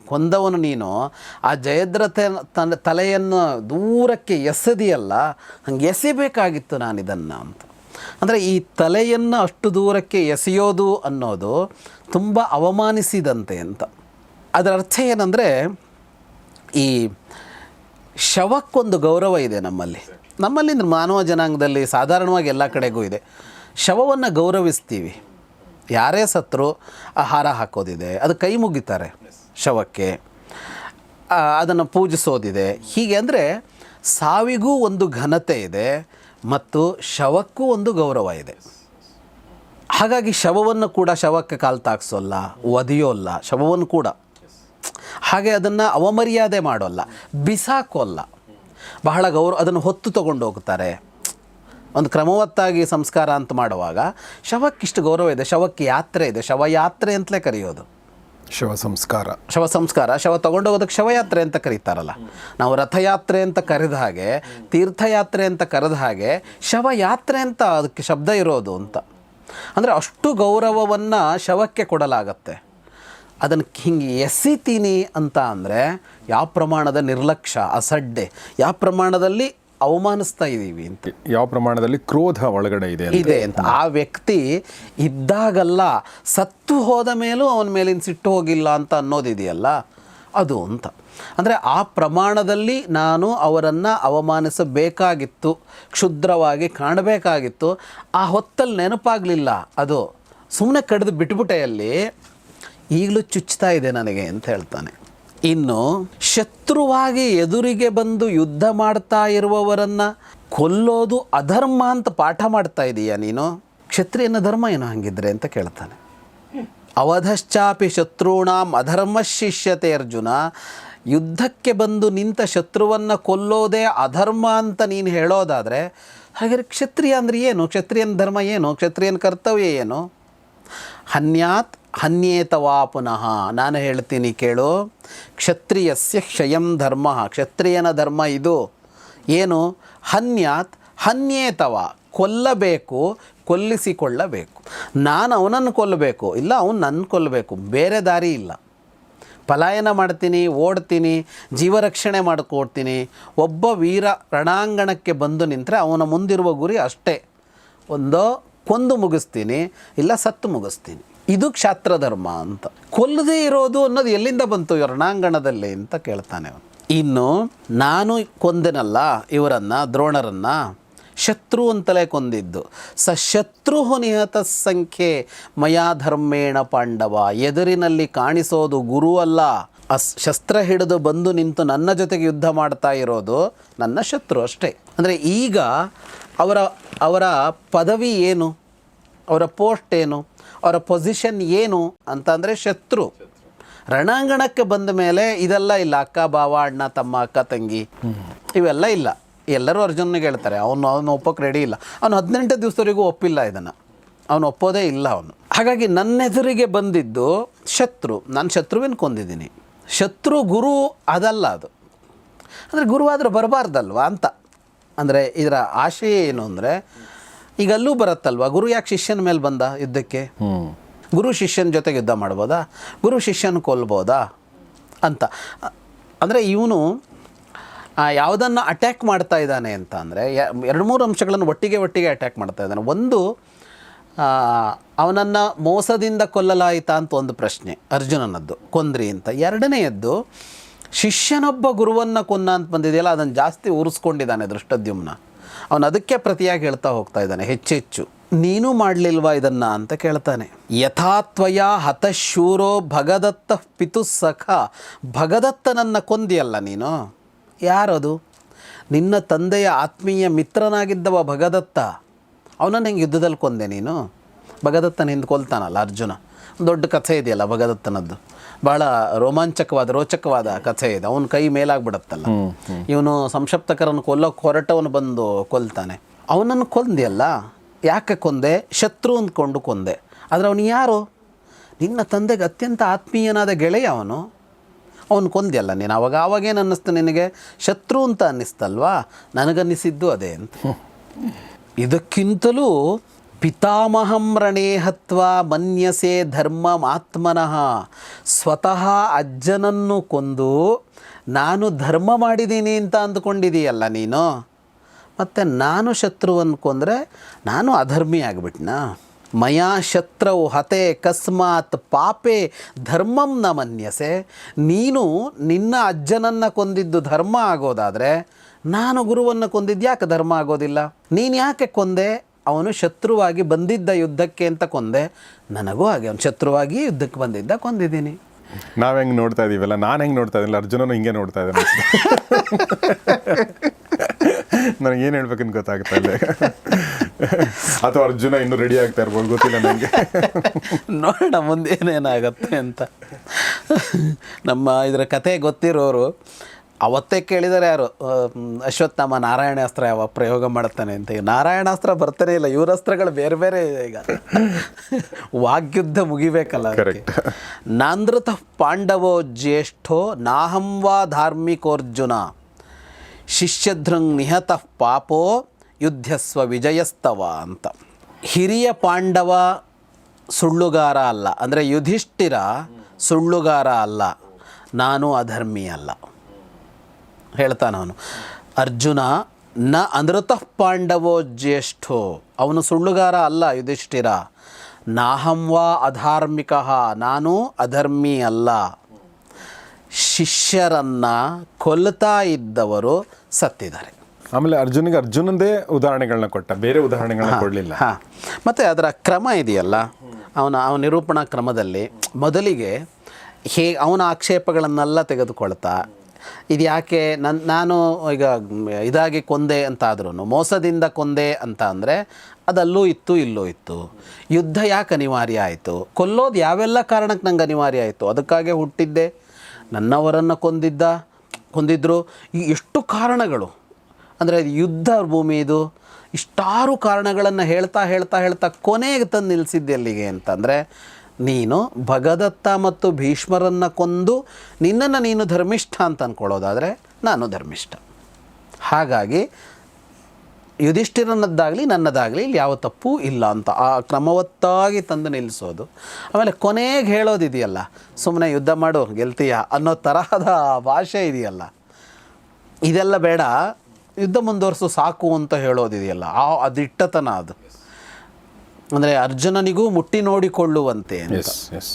ಕೊಂದವನು ನೀನು. ಆ ಜಯದ್ರಥ ತನ್ನ ತಲೆಯನ್ನು ದೂರಕ್ಕೆ ಎಸೆದಿಯಲ್ಲ, ಹಂಗೆ ಎಸಿಬೇಕಾಗಿತ್ತು ನಾನು ಇದನ್ನು ಅಂತ. ಅಂದರೆ ಈ ತಲೆಯನ್ನು ಅಷ್ಟು ದೂರಕ್ಕೆ ಎಸೆಯೋದು ಅನ್ನೋದು ತುಂಬ ಅವಮಾನಿಸಿದಂತೆ ಅಂತ. ಅದರ ಅರ್ಥ ಏನಂದರೆ, ಈ ಶವಕ್ಕೊಂದು ಗೌರವ ಇದೆ ನಮ್ಮಲ್ಲಿ. ನಮ್ಮಲ್ಲಿ ಮಾನವ ಜನಾಂಗದಲ್ಲಿ ಸಾಧಾರಣವಾಗಿ ಎಲ್ಲ ಕಡೆಗೂ ಇದೆ. ಶವವನ್ನು ಗೌರವಿಸ್ತೀವಿ. ಯಾರೇ ಸತ್ರು ಆಹಾರ ಹಾಕೋದಿದೆ, ಅದು ಕೈ ಮುಗಿತಾರೆ ಶವಕ್ಕೆ ಅದನ್ನು ಪೂಜಿಸೋದಿದೆ. ಹೀಗೆ ಅಂದರೆ ಸಾವಿಗೂ ಒಂದು ಘನತೆ ಇದೆ ಮತ್ತು ಶವಕ್ಕೂ ಒಂದು ಗೌರವ ಇದೆ. ಹಾಗಾಗಿ ಶವವನ್ನು ಕೂಡ ಶವಕ್ಕೆ ಕಾಲು ತಾಕ್ಸೋಲ್ಲ, ಒದೆಯೋಲ್ಲ, ಶವವನ್ನು ಕೂಡ. ಹಾಗೆ ಅದನ್ನು ಅವಮರ್ಯಾದೆ ಮಾಡೋಲ್ಲ, ಬಿಸಾಕೋಲ್ಲ. ಬಹಳ ಗೌರವ, ಅದನ್ನು ಹೊತ್ತು ತಗೊಂಡು ಹೋಗ್ತಾರೆ. ಒಂದು ಕ್ರಮವತ್ತಾಗಿ ಸಂಸ್ಕಾರ ಅಂತ ಮಾಡುವಾಗ ಶವಕ್ಕಿಷ್ಟು ಗೌರವ ಇದೆ ಶವಕ್ಕೆ ಯಾತ್ರೆ ಇದೆ ಶವಯಾತ್ರೆ ಅಂತಲೇ ಕರೆಯೋದು. ಶವ ಸಂಸ್ಕಾರ. ಶವ ಸಂಸ್ಕಾರ ಶವ ತಗೊಂಡೋಗೋದಕ್ಕೆ ಶವಯಾತ್ರೆ ಅಂತ ಕರೀತಾರಲ್ಲ. ನಾವು ರಥಯಾತ್ರೆ ಅಂತ ಕರೆದ ಹಾಗೆ ತೀರ್ಥಯಾತ್ರೆ ಅಂತ ಕರೆದ ಹಾಗೆ ಶವಯಾತ್ರೆ ಅಂತ ಅದಕ್ಕೆ ಶಬ್ದ ಇರೋದು ಅಂತ. ಅಂದರೆ ಅಷ್ಟು ಗೌರವವನ್ನು ಶವಕ್ಕೆ ಕೊಡಲಾಗತ್ತೆ. ಅದನ್ನು ಹಿಂಗೆ ಎಸಿತೀನಿ ಅಂತ ಅಂದರೆ ಯಾವ ಪ್ರಮಾಣದ ನಿರ್ಲಕ್ಷ್ಯ ಅಸಡ್ಡೆ ಯಾವ ಪ್ರಮಾಣದಲ್ಲಿ ಅವಮಾನಿಸ್ತಾ ಇದ್ದೀವಿ ಅಂತ. ಯಾವ ಪ್ರಮಾಣದಲ್ಲಿ ಕ್ರೋಧ ಒಳಗಡೆ ಇದೆ. ಇದೆ ಅಂತ. ಆ ವ್ಯಕ್ತಿ ಇದ್ದಾಗಲ್ಲ ಸತ್ತು ಹೋದ ಮೇಲೂ ಅವನ ಮೇಲಿನ ಸಿಟ್ಟು ಹೋಗಿಲ್ಲ ಅಂತ ಅನ್ನೋದಿದೆಯಲ್ಲ? ಅದು ಅಂತ. ಅಂದರೆ ಆ ಪ್ರಮಾಣದಲ್ಲಿ ನಾನು ಅವರನ್ನು ಅವಮಾನಿಸಬೇಕಾಗಿತ್ತು ಕ್ಷುದ್ರವಾಗಿ ಕಾಣಬೇಕಾಗಿತ್ತು ಆ ಹೊತ್ತಲ್ಲಿ ನೆನಪಾಗಲಿಲ್ಲ ಅದು. ಸುಮ್ಮನೆ ಕಡಿದು ಬಿಟ್ಬಿಟ್ಟೆಯಲ್ಲಿ ಈಗಲೂ ಚುಚ್ತಾ ಇದೆ ನನಗೆ ಅಂತ ಹೇಳ್ತಾನೆ. ಇನ್ನು ಶತ್ರುವಾಗಿ ಎದುರಿಗೆ ಬಂದು ಯುದ್ಧ ಮಾಡ್ತಾ ಇರುವವರನ್ನು ಕೊಲ್ಲೋದು ಅಧರ್ಮ ಅಂತ ಪಾಠ ಮಾಡ್ತಾ ಇದೀಯ ನೀನು? ಕ್ಷತ್ರಿಯನ ಧರ್ಮ ಏನು ಹಂಗಿದ್ರೆ ಅಂತ ಕೇಳ್ತಾನೆ. ಅವಧಶ್ಚಾಪಿ ಶತ್ರುಣಾಂ ಅಧರ್ಮ ಶಿಷ್ಯತೆ ಅರ್ಜುನ. ಯುದ್ಧಕ್ಕೆ ಬಂದು ನಿಂತ ಶತ್ರುವನ್ನು ಕೊಲ್ಲೋದೇ ಅಧರ್ಮ ಅಂತ ನೀನು ಹೇಳೋದಾದರೆ ಹಾಗೆ ಕ್ಷತ್ರಿಯ ಅಂದರೆ ಏನು? ಕ್ಷತ್ರಿಯನ ಧರ್ಮ ಏನು? ಕ್ಷತ್ರಿಯನ ಕರ್ತವ್ಯ ಏನು? ಹನ್ಯಾತ್ ಹನ್ಯೇತವಾ ಪುನಃ. ನಾನು ಹೇಳ್ತೀನಿ ಕೇಳು. ಕ್ಷತ್ರಿಯಸ್ಯ ಕ್ಷಯಂ ಧರ್ಮ. ಕ್ಷತ್ರಿಯನ ಧರ್ಮ ಇದು. ಏನು? ಹನ್ಯಾತ್ ಹನ್ಯೇತವ ಕೊಲ್ಲಬೇಕು, ಕೊಲ್ಲಿಸಿಕೊಳ್ಳಬೇಕು. ನಾನು ಅವನನ್ನು ಕೊಲ್ಲಬೇಕು. ಇಲ್ಲ, ಅವನು ನನ್ನ ಕೊಲ್ಲಬೇಕು. ಬೇರೆ ದಾರಿ ಇಲ್ಲ. ಪಲಾಯನ ಮಾಡ್ತೀನಿ, ಓಡ್ತೀನಿ, ಜೀವರಕ್ಷಣೆ ಮಾಡಿಕೊಡ್ತೀನಿ. ಒಬ್ಬ ವೀರ ರಣಾಂಗಣಕ್ಕೆ ಬಂದು ನಿಂತರೆ ಅವನ ಮುಂದಿರುವ ಗುರಿ ಅಷ್ಟೇ. ಒಂದೋ ಕೊಂದು ಮುಗಿಸ್ತೀನಿ, ಇಲ್ಲ ಸತ್ತು ಮುಗಿಸ್ತೀನಿ. ಇದು ಕ್ಷಾತ್ರಧರ್ಮ ಅಂತ. ಕೊಲ್ಲದೇ ಇರೋದು ಅನ್ನೋದು ಎಲ್ಲಿಂದ ಬಂತು ರಣಾಂಗಣದಲ್ಲಿ ಅಂತ ಕೇಳ್ತಾನೆ ಇನ್ನು ನಾನು ಕೊಂದೆನಲ್ಲ, ಇವರನ್ನು, ದ್ರೋಣರನ್ನು, ಶತ್ರು ಅಂತಲೇ ಕೊಂದಿದ್ದು. ಸ ಶತ್ರು ನಿಹತ ಸಂಖ್ಯೆ ಮಯಾ ಧರ್ಮೇಣ ಪಾಂಡವ, ಎದುರಿನಲ್ಲಿ ಕಾಣಿಸೋದು ಗುರು ಅಲ್ಲ. ಅಸ್ ಶಸ್ತ್ರ ಹಿಡಿದು ಬಂದು ನಿಂತು ನನ್ನ ಜೊತೆಗೆ ಯುದ್ಧ ಮಾಡ್ತಾ ಇರೋದು ನನ್ನ ಶತ್ರು ಅಷ್ಟೇ. ಅಂದರೆ ಈಗ ಅವರ ಅವರ ಪದವಿ ಏನು? ಅವರ ಪೋಸ್ಟ್ ಏನು? ಅವರ ಪೊಸಿಷನ್ ಏನು ಅಂತಂದರೆ ಶತ್ರು. ರಣಾಂಗಣಕ್ಕೆ ಬಂದ ಮೇಲೆ ಇದೆಲ್ಲ ಇಲ್ಲ, ಅಕ್ಕ ಬಾವ ಅಣ್ಣ, ತಮ್ಮ, ಅಕ್ಕ, ತಂಗಿ. ಇವೆಲ್ಲ ಇಲ್ಲ. ಎಲ್ಲರೂ ಅರ್ಜುನಿಗೆ ಹೇಳ್ತಾರೆ. ಅವನು ಅವನು ಒಪ್ಪೋಕೆ ರೆಡಿ ಇಲ್ಲ. ಅವನು ಹದಿನೆಂಟು ದಿವಸದವರೆಗೂ ಒಪ್ಪಿಲ್ಲ ಇದನ್ನು. ಅವನು ಒಪ್ಪೋದೇ ಇಲ್ಲ ಅವನು. ಹಾಗಾಗಿ ನನ್ನ ಎದುರಿಗೆ ಬಂದಿದ್ದು ಶತ್ರು. ನಾನು ಶತ್ರುವಿನ ಕೊಂದಿದ್ದೀನಿ. ಶತ್ರು, ಗುರು ಅದಲ್ಲ ಅದು. ಅಂದರೆ ಗುರುವಾದರೂ ಬರಬಾರ್ದಲ್ವಾ ಅಂತ. ಅಂದರೆ ಇದರ ಆಶಯ ಏನು ಅಂದರೆ ಈಗ ಅಲ್ಲೂ ಬರುತ್ತಲ್ವ? ಗುರು ಯಾಕೆ ಶಿಷ್ಯನ ಮೇಲೆ ಬಂದ ಯುದ್ಧಕ್ಕೆ? ಗುರು ಶಿಷ್ಯನ ಜೊತೆಗೆ ಯುದ್ಧ ಮಾಡ್ಬೋದಾ? ಗುರು ಶಿಷ್ಯನ ಕೊಲ್ಬೋದಾ? ಅಂತ. ಅಂದರೆ ಇವನು ಯಾವುದನ್ನು ಅಟ್ಯಾಕ್ ಮಾಡ್ತಾ ಇದ್ದಾನೆ ಅಂತ ಅಂದರೆ ಎರಡು ಮೂರು ಅಂಶಗಳನ್ನು ಒಟ್ಟಿಗೆ ಒಟ್ಟಿಗೆ ಅಟ್ಯಾಕ್ ಮಾಡ್ತಾ ಇದ್ದಾನೆ. ಒಂದು ಅವನನ್ನು ಮೋಸದಿಂದ ಕೊಲ್ಲಲಾಯಿತಾ ಅಂತ ಒಂದು ಪ್ರಶ್ನೆ ಅರ್ಜುನನದ್ದು ಕೊಂದ್ರಿ ಅಂತ. ಎರಡನೆಯದ್ದು ಶಿಷ್ಯನೊಬ್ಬ ಗುರುವನ್ನು ಕೊನ್ನ ಅಂತ ಬಂದಿದೆಯಲ್ಲ, ಅದನ್ನು ಜಾಸ್ತಿ ಉರಿಸ್ಕೊಂಡಿದ್ದಾನೆ ದೃಷ್ಟದ್ಯುಮ್ನ. ಅವನು ಅದಕ್ಕೆ ಪ್ರತಿಯಾಗಿ ಹೇಳ್ತಾ ಹೋಗ್ತಾ ಇದ್ದಾನೆ ಹೆಚ್ಚೆಚ್ಚು ನೀನು ಮಾಡಲಿಲ್ವಾ ಇದನ್ನು ಅಂತ ಕೇಳ್ತಾನೆ. ಯಥಾತ್ವಯ ಹತಶೂರೋ ಭಗದತ್ತ ಪಿತು ಸಖ. ಭಗದತ್ತನನ್ನು ಕೊಂದಿಯಲ್ಲ ನೀನು? ಯಾರದು? ನಿನ್ನ ತಂದೆಯ ಆತ್ಮೀಯ ಮಿತ್ರನಾಗಿದ್ದವ ಭಗದತ್ತ. ಅವನನ್ನು ಹೆಂಗೆ ಯುದ್ಧದಲ್ಲಿ ಕೊಂದೆ ನೀನು? ಭಗದತ್ತನ ಹಿಂದೆ ಕೊಲ್ತಾನಲ್ಲ ಅರ್ಜುನ. ದೊಡ್ಡ ಕಥೆ ಇದೆಯಲ್ಲ ಭಗದತ್ತನದ್ದು. ಬಹಳ ರೋಮಾಂಚಕವಾದ ರೋಚಕವಾದ ಕಥೆ ಇದೆ. ಅವನ ಕೈ ಮೇಲಾಗ್ಬಿಡತ್ತಲ್ಲ. ಇವನು ಸಂಕ್ಷಪ್ತಕರನ್ನು ಕೊಲ್ಲೋಕೆ ಹೊರಟವನು ಬಂದು ಕೊಲ್ತಾನೆ. ಅವನನ್ನು ಕೊಂದೆಯಲ್ಲ? ಯಾಕೆ ಕೊಂದೆ? ಶತ್ರು ಅಂದ್ಕೊಂಡು ಕೊಂದೆ. ಆದರೆ ಅವನು ಯಾರು? ನಿನ್ನ ತಂದೆಗೆ ಅತ್ಯಂತ ಆತ್ಮೀಯನಾದ ಗೆಳೆಯ ಅವನು. ಅವನು ಕೊಂದ್ಯಲ್ಲ ನೀನು. ಆವಾಗ ಅವಾಗೇನು ಅನ್ನಿಸ್ತು ನಿನಗೆ? ಶತ್ರು ಅಂತ ಅನ್ನಿಸ್ತಲ್ವಾ? ನನಗನ್ನಿಸಿದ್ದು ಅದೇ ಅಂತ. ಇದಕ್ಕಿಂತಲೂ ಪಿತಾಮಹಂ ರಣೇಹತ್ವ ಮನ್ಯಸೆ ಧರ್ಮಮಾತ್ಮನಃ ಸ್ವತಃ ಅಜ್ಜನನ್ನು ಕೊಂದು ನಾನು ಧರ್ಮ ಮಾಡಿದ್ದೀನಿ ಅಂತ ಅಂದ್ಕೊಂಡಿದೀಯಲ್ಲ ನೀನು? ಮತ್ತು ನಾನು ಶತ್ರುವನ್ನು ಕೊಂದರೆ ನಾನು ಅಧರ್ಮಿ ಆಗಿಬಿಟ್ನಾ? ಮಯಾ ಶತ್ರವು ಹತೆ ಕಸ್ಮಾತ್ ಪಾಪೆ ಧರ್ಮಂ ನ ಮನ್ಯಸೆ. ನೀನು ನಿನ್ನ ಅಜ್ಜನನ್ನು ಕೊಂದಿದ್ದು ಧರ್ಮ ಆಗೋದಾದರೆ ನಾನು ಗುರುವನ್ನು ಕೊಂದಿದ್ದು ಯಾಕೆ ಧರ್ಮ ಆಗೋದಿಲ್ಲ? ನೀನು ಯಾಕೆ ಕೊಂದೆ? ಅವನು ಶತ್ರುವಾಗಿ ಬಂದಿದ್ದ ಯುದ್ಧಕ್ಕೆ ಅಂತ ಕೊಂದೆ ನನಗೂ ಹಾಗೆ ಅವನು ಶತ್ರುವಾಗಿ ಯುದ್ಧಕ್ಕೆ ಬಂದಿದ್ದ ಕೊಂದಿದ್ದೀನಿ. ನಾವ್ ಹೆಂಗ್ ನೋಡ್ತಾ ಇದೀವಲ್ಲ ನಾನು ಹೆಂಗ್ ನೋಡ್ತಾ ಇದ್ದಿಲ್ಲ ಅರ್ಜುನನು ಹಿಂಗೆ ನೋಡ್ತಾ ಇದ್ದಾನೆ ನನಗೆ ಏನು ಹೇಳ್ಬೇಕಂತ ಗೊತ್ತಾಗ್ತಾ ಇಲ್ಲ ಅಥವಾ ಅರ್ಜುನ ಇನ್ನೂ ರೆಡಿ ಆಗ್ತಾ ಇರ್ಬೋದು ಗೊತ್ತಿಲ್ಲ ನನಗೆ ನೋಡೋಣ ಮುಂದೆ ಏನೇನಾಗತ್ತೆ ಅಂತ. ನಮ್ಮ ಇದರ ಕತೆ ಗೊತ್ತಿರೋರು ಅವತ್ತೇ ಕೇಳಿದರೆ ಯಾರು? ಅಶ್ವತ್ಥಾಮ ನಾರಾಯಣಾಸ್ತ್ರ ಯಾವ ಪ್ರಯೋಗ ಮಾಡ್ತಾನೆ ಅಂತ. ಈಗ ನಾರಾಯಣಾಸ್ತ್ರ ಬರ್ತಾನೆ ಇಲ್ಲ ಇವ್ರ ಅಸ್ತ್ರಗಳು ಬೇರೆ ಬೇರೆ ಇದೆ ಈಗ. ವಾಗ್ಯುದ್ಧ ಮುಗಿಬೇಕಲ್ಲ. ನಾಂದ್ರತ ಪಾಂಡವೋ ಜ್ಯೇಷ್ಠೋ ನಾಹಂವಾ ಧಾರ್ಮಿಕೋರ್ಜುನ. ಶಿಷ್ಯಧೃಂಗ್ ನಿಹತ ಪಾಪೋ ಯುದ್ಧಸ್ವ ವಿಜಯಸ್ತವ ಅಂತ. ಹಿರಿಯ ಪಾಂಡವ ಸುಳ್ಳುಗಾರ ಅಲ್ಲ ಅಂದರೆ ಯುಧಿಷ್ಠಿರ ಸುಳ್ಳುಗಾರ ಅಲ್ಲ ನಾನು ಅಧರ್ಮಿ ಅಲ್ಲ. ಹೇಳ್ತಾನ ಅವನು ಅರ್ಜುನ ನ ಅನೃತಃ ಪಾಂಡವೋ ಜ್ಯೇಷ್ಠೋ. ಅವನು ಸುಳ್ಳುಗಾರ ಅಲ್ಲ ಯುಧಿಷ್ಠಿರ. ನಾಹಂವಾ ಅಧಾರ್ಮಿಕ ನಾನು ಅಧರ್ಮಿ ಅಲ್ಲ. ಶಿಷ್ಯರನ್ನು ಕೊಲ್ತಾ ಇದ್ದವರು ಸತ್ತಿದ್ದಾರೆ. ಆಮೇಲೆ ಅರ್ಜುನಿಗೆ ಅರ್ಜುನಂದೇ ಉದಾಹರಣೆಗಳನ್ನ ಕೊಟ್ಟ ಬೇರೆ ಉದಾಹರಣೆಗಳನ್ನ ಕೊಡಲಿಲ್ಲ. ಹಾಂ. ಮತ್ತು ಅದರ ಕ್ರಮ ಇದೆಯಲ್ಲ? ಅವನ ಅವನ ನಿರೂಪಣಾ ಕ್ರಮದಲ್ಲಿ ಮೊದಲಿಗೆ ಹೇ ಅವನ ಆಕ್ಷೇಪಗಳನ್ನೆಲ್ಲ ತೆಗೆದುಕೊಳ್ತಾ ಇದು ಯಾಕೆ ನನ್ನ ನಾನು ಈಗ ಇದಾಗಿ ಕೊಂದೆ ಅಂತ ಆದ್ರೂ ಮೋಸದಿಂದ ಕೊಂದೆ ಅಂತ ಅಂದರೆ ಅದಲ್ಲೂ ಇತ್ತು, ಇಲ್ಲೂ ಇತ್ತು. ಯುದ್ಧ ಯಾಕೆ ಅನಿವಾರ್ಯ ಆಯಿತು? ಕೊಲ್ಲೋದು ಯಾವೆಲ್ಲ ಕಾರಣಕ್ಕೆ ನಂಗೆ ಅನಿವಾರ್ಯ ಆಯಿತು? ಅದಕ್ಕಾಗೆ ಹುಟ್ಟಿದ್ದೆ, ನನ್ನವರನ್ನು ಕೊಂದಿದ್ದ ಕೊಂದಿದ್ದರು ಎಷ್ಟು ಕಾರಣಗಳು? ಅಂದರೆ ಯುದ್ಧ ಭೂಮಿ ಇದು ಇಷ್ಟಾರು ಕಾರಣಗಳನ್ನು ಹೇಳ್ತಾ ಹೇಳ್ತಾ ಹೇಳ್ತಾ ಕೊನೆಗೆ ತಂದು ನಿಲ್ಲಿಸಿದ್ದೆ ಅಲ್ಲಿಗೆ ಅಂತಂದರೆ ನೀನು ಭಗದತ್ತ ಮತ್ತು ಭೀಷ್ಮರನ್ನು ಕೊಂದು ನಿನ್ನನ್ನು ನೀನು ಧರ್ಮಿಷ್ಠ ಅಂತ ಅಂದ್ಕೊಳ್ಳೋದಾದರೆ ನಾನು ಧರ್ಮಿಷ್ಠ. ಹಾಗಾಗಿ ಯುಧಿಷ್ಠಿರನದ್ದಾಗಲಿ ನನ್ನದಾಗಲಿ ಇಲ್ಲಿ ಯಾವ ತಪ್ಪು ಇಲ್ಲ ಅಂತ ಆ ಕ್ರಮವತ್ತಾಗಿ ತಂದು ನಿಲ್ಲಿಸೋದು. ಆಮೇಲೆ ಕೊನೆಗೆ ಹೇಳೋದಿದೆಯಲ್ಲ ಸುಮ್ಮನೆ ಯುದ್ಧ ಮಾಡು, ಗೆಲ್ತೀಯ ಅನ್ನೋ ತರಹದ ಭಾಷೆ ಇದೆಯಲ್ಲ. ಇದೆಲ್ಲ ಬೇಡ, ಯುದ್ಧ ಮುಂದುವರಿಸು ಸಾಕು ಅಂತ ಹೇಳೋದಿದೆಯಲ್ಲ, ಆ ಅದಿಟ್ಟತನ ಅದು. ಅಂದರೆ ಅರ್ಜುನನಿಗೂ ಮುಟ್ಟಿ ನೋಡಿಕೊಳ್ಳುವಂತೆ ಎಸ್ ಎಸ್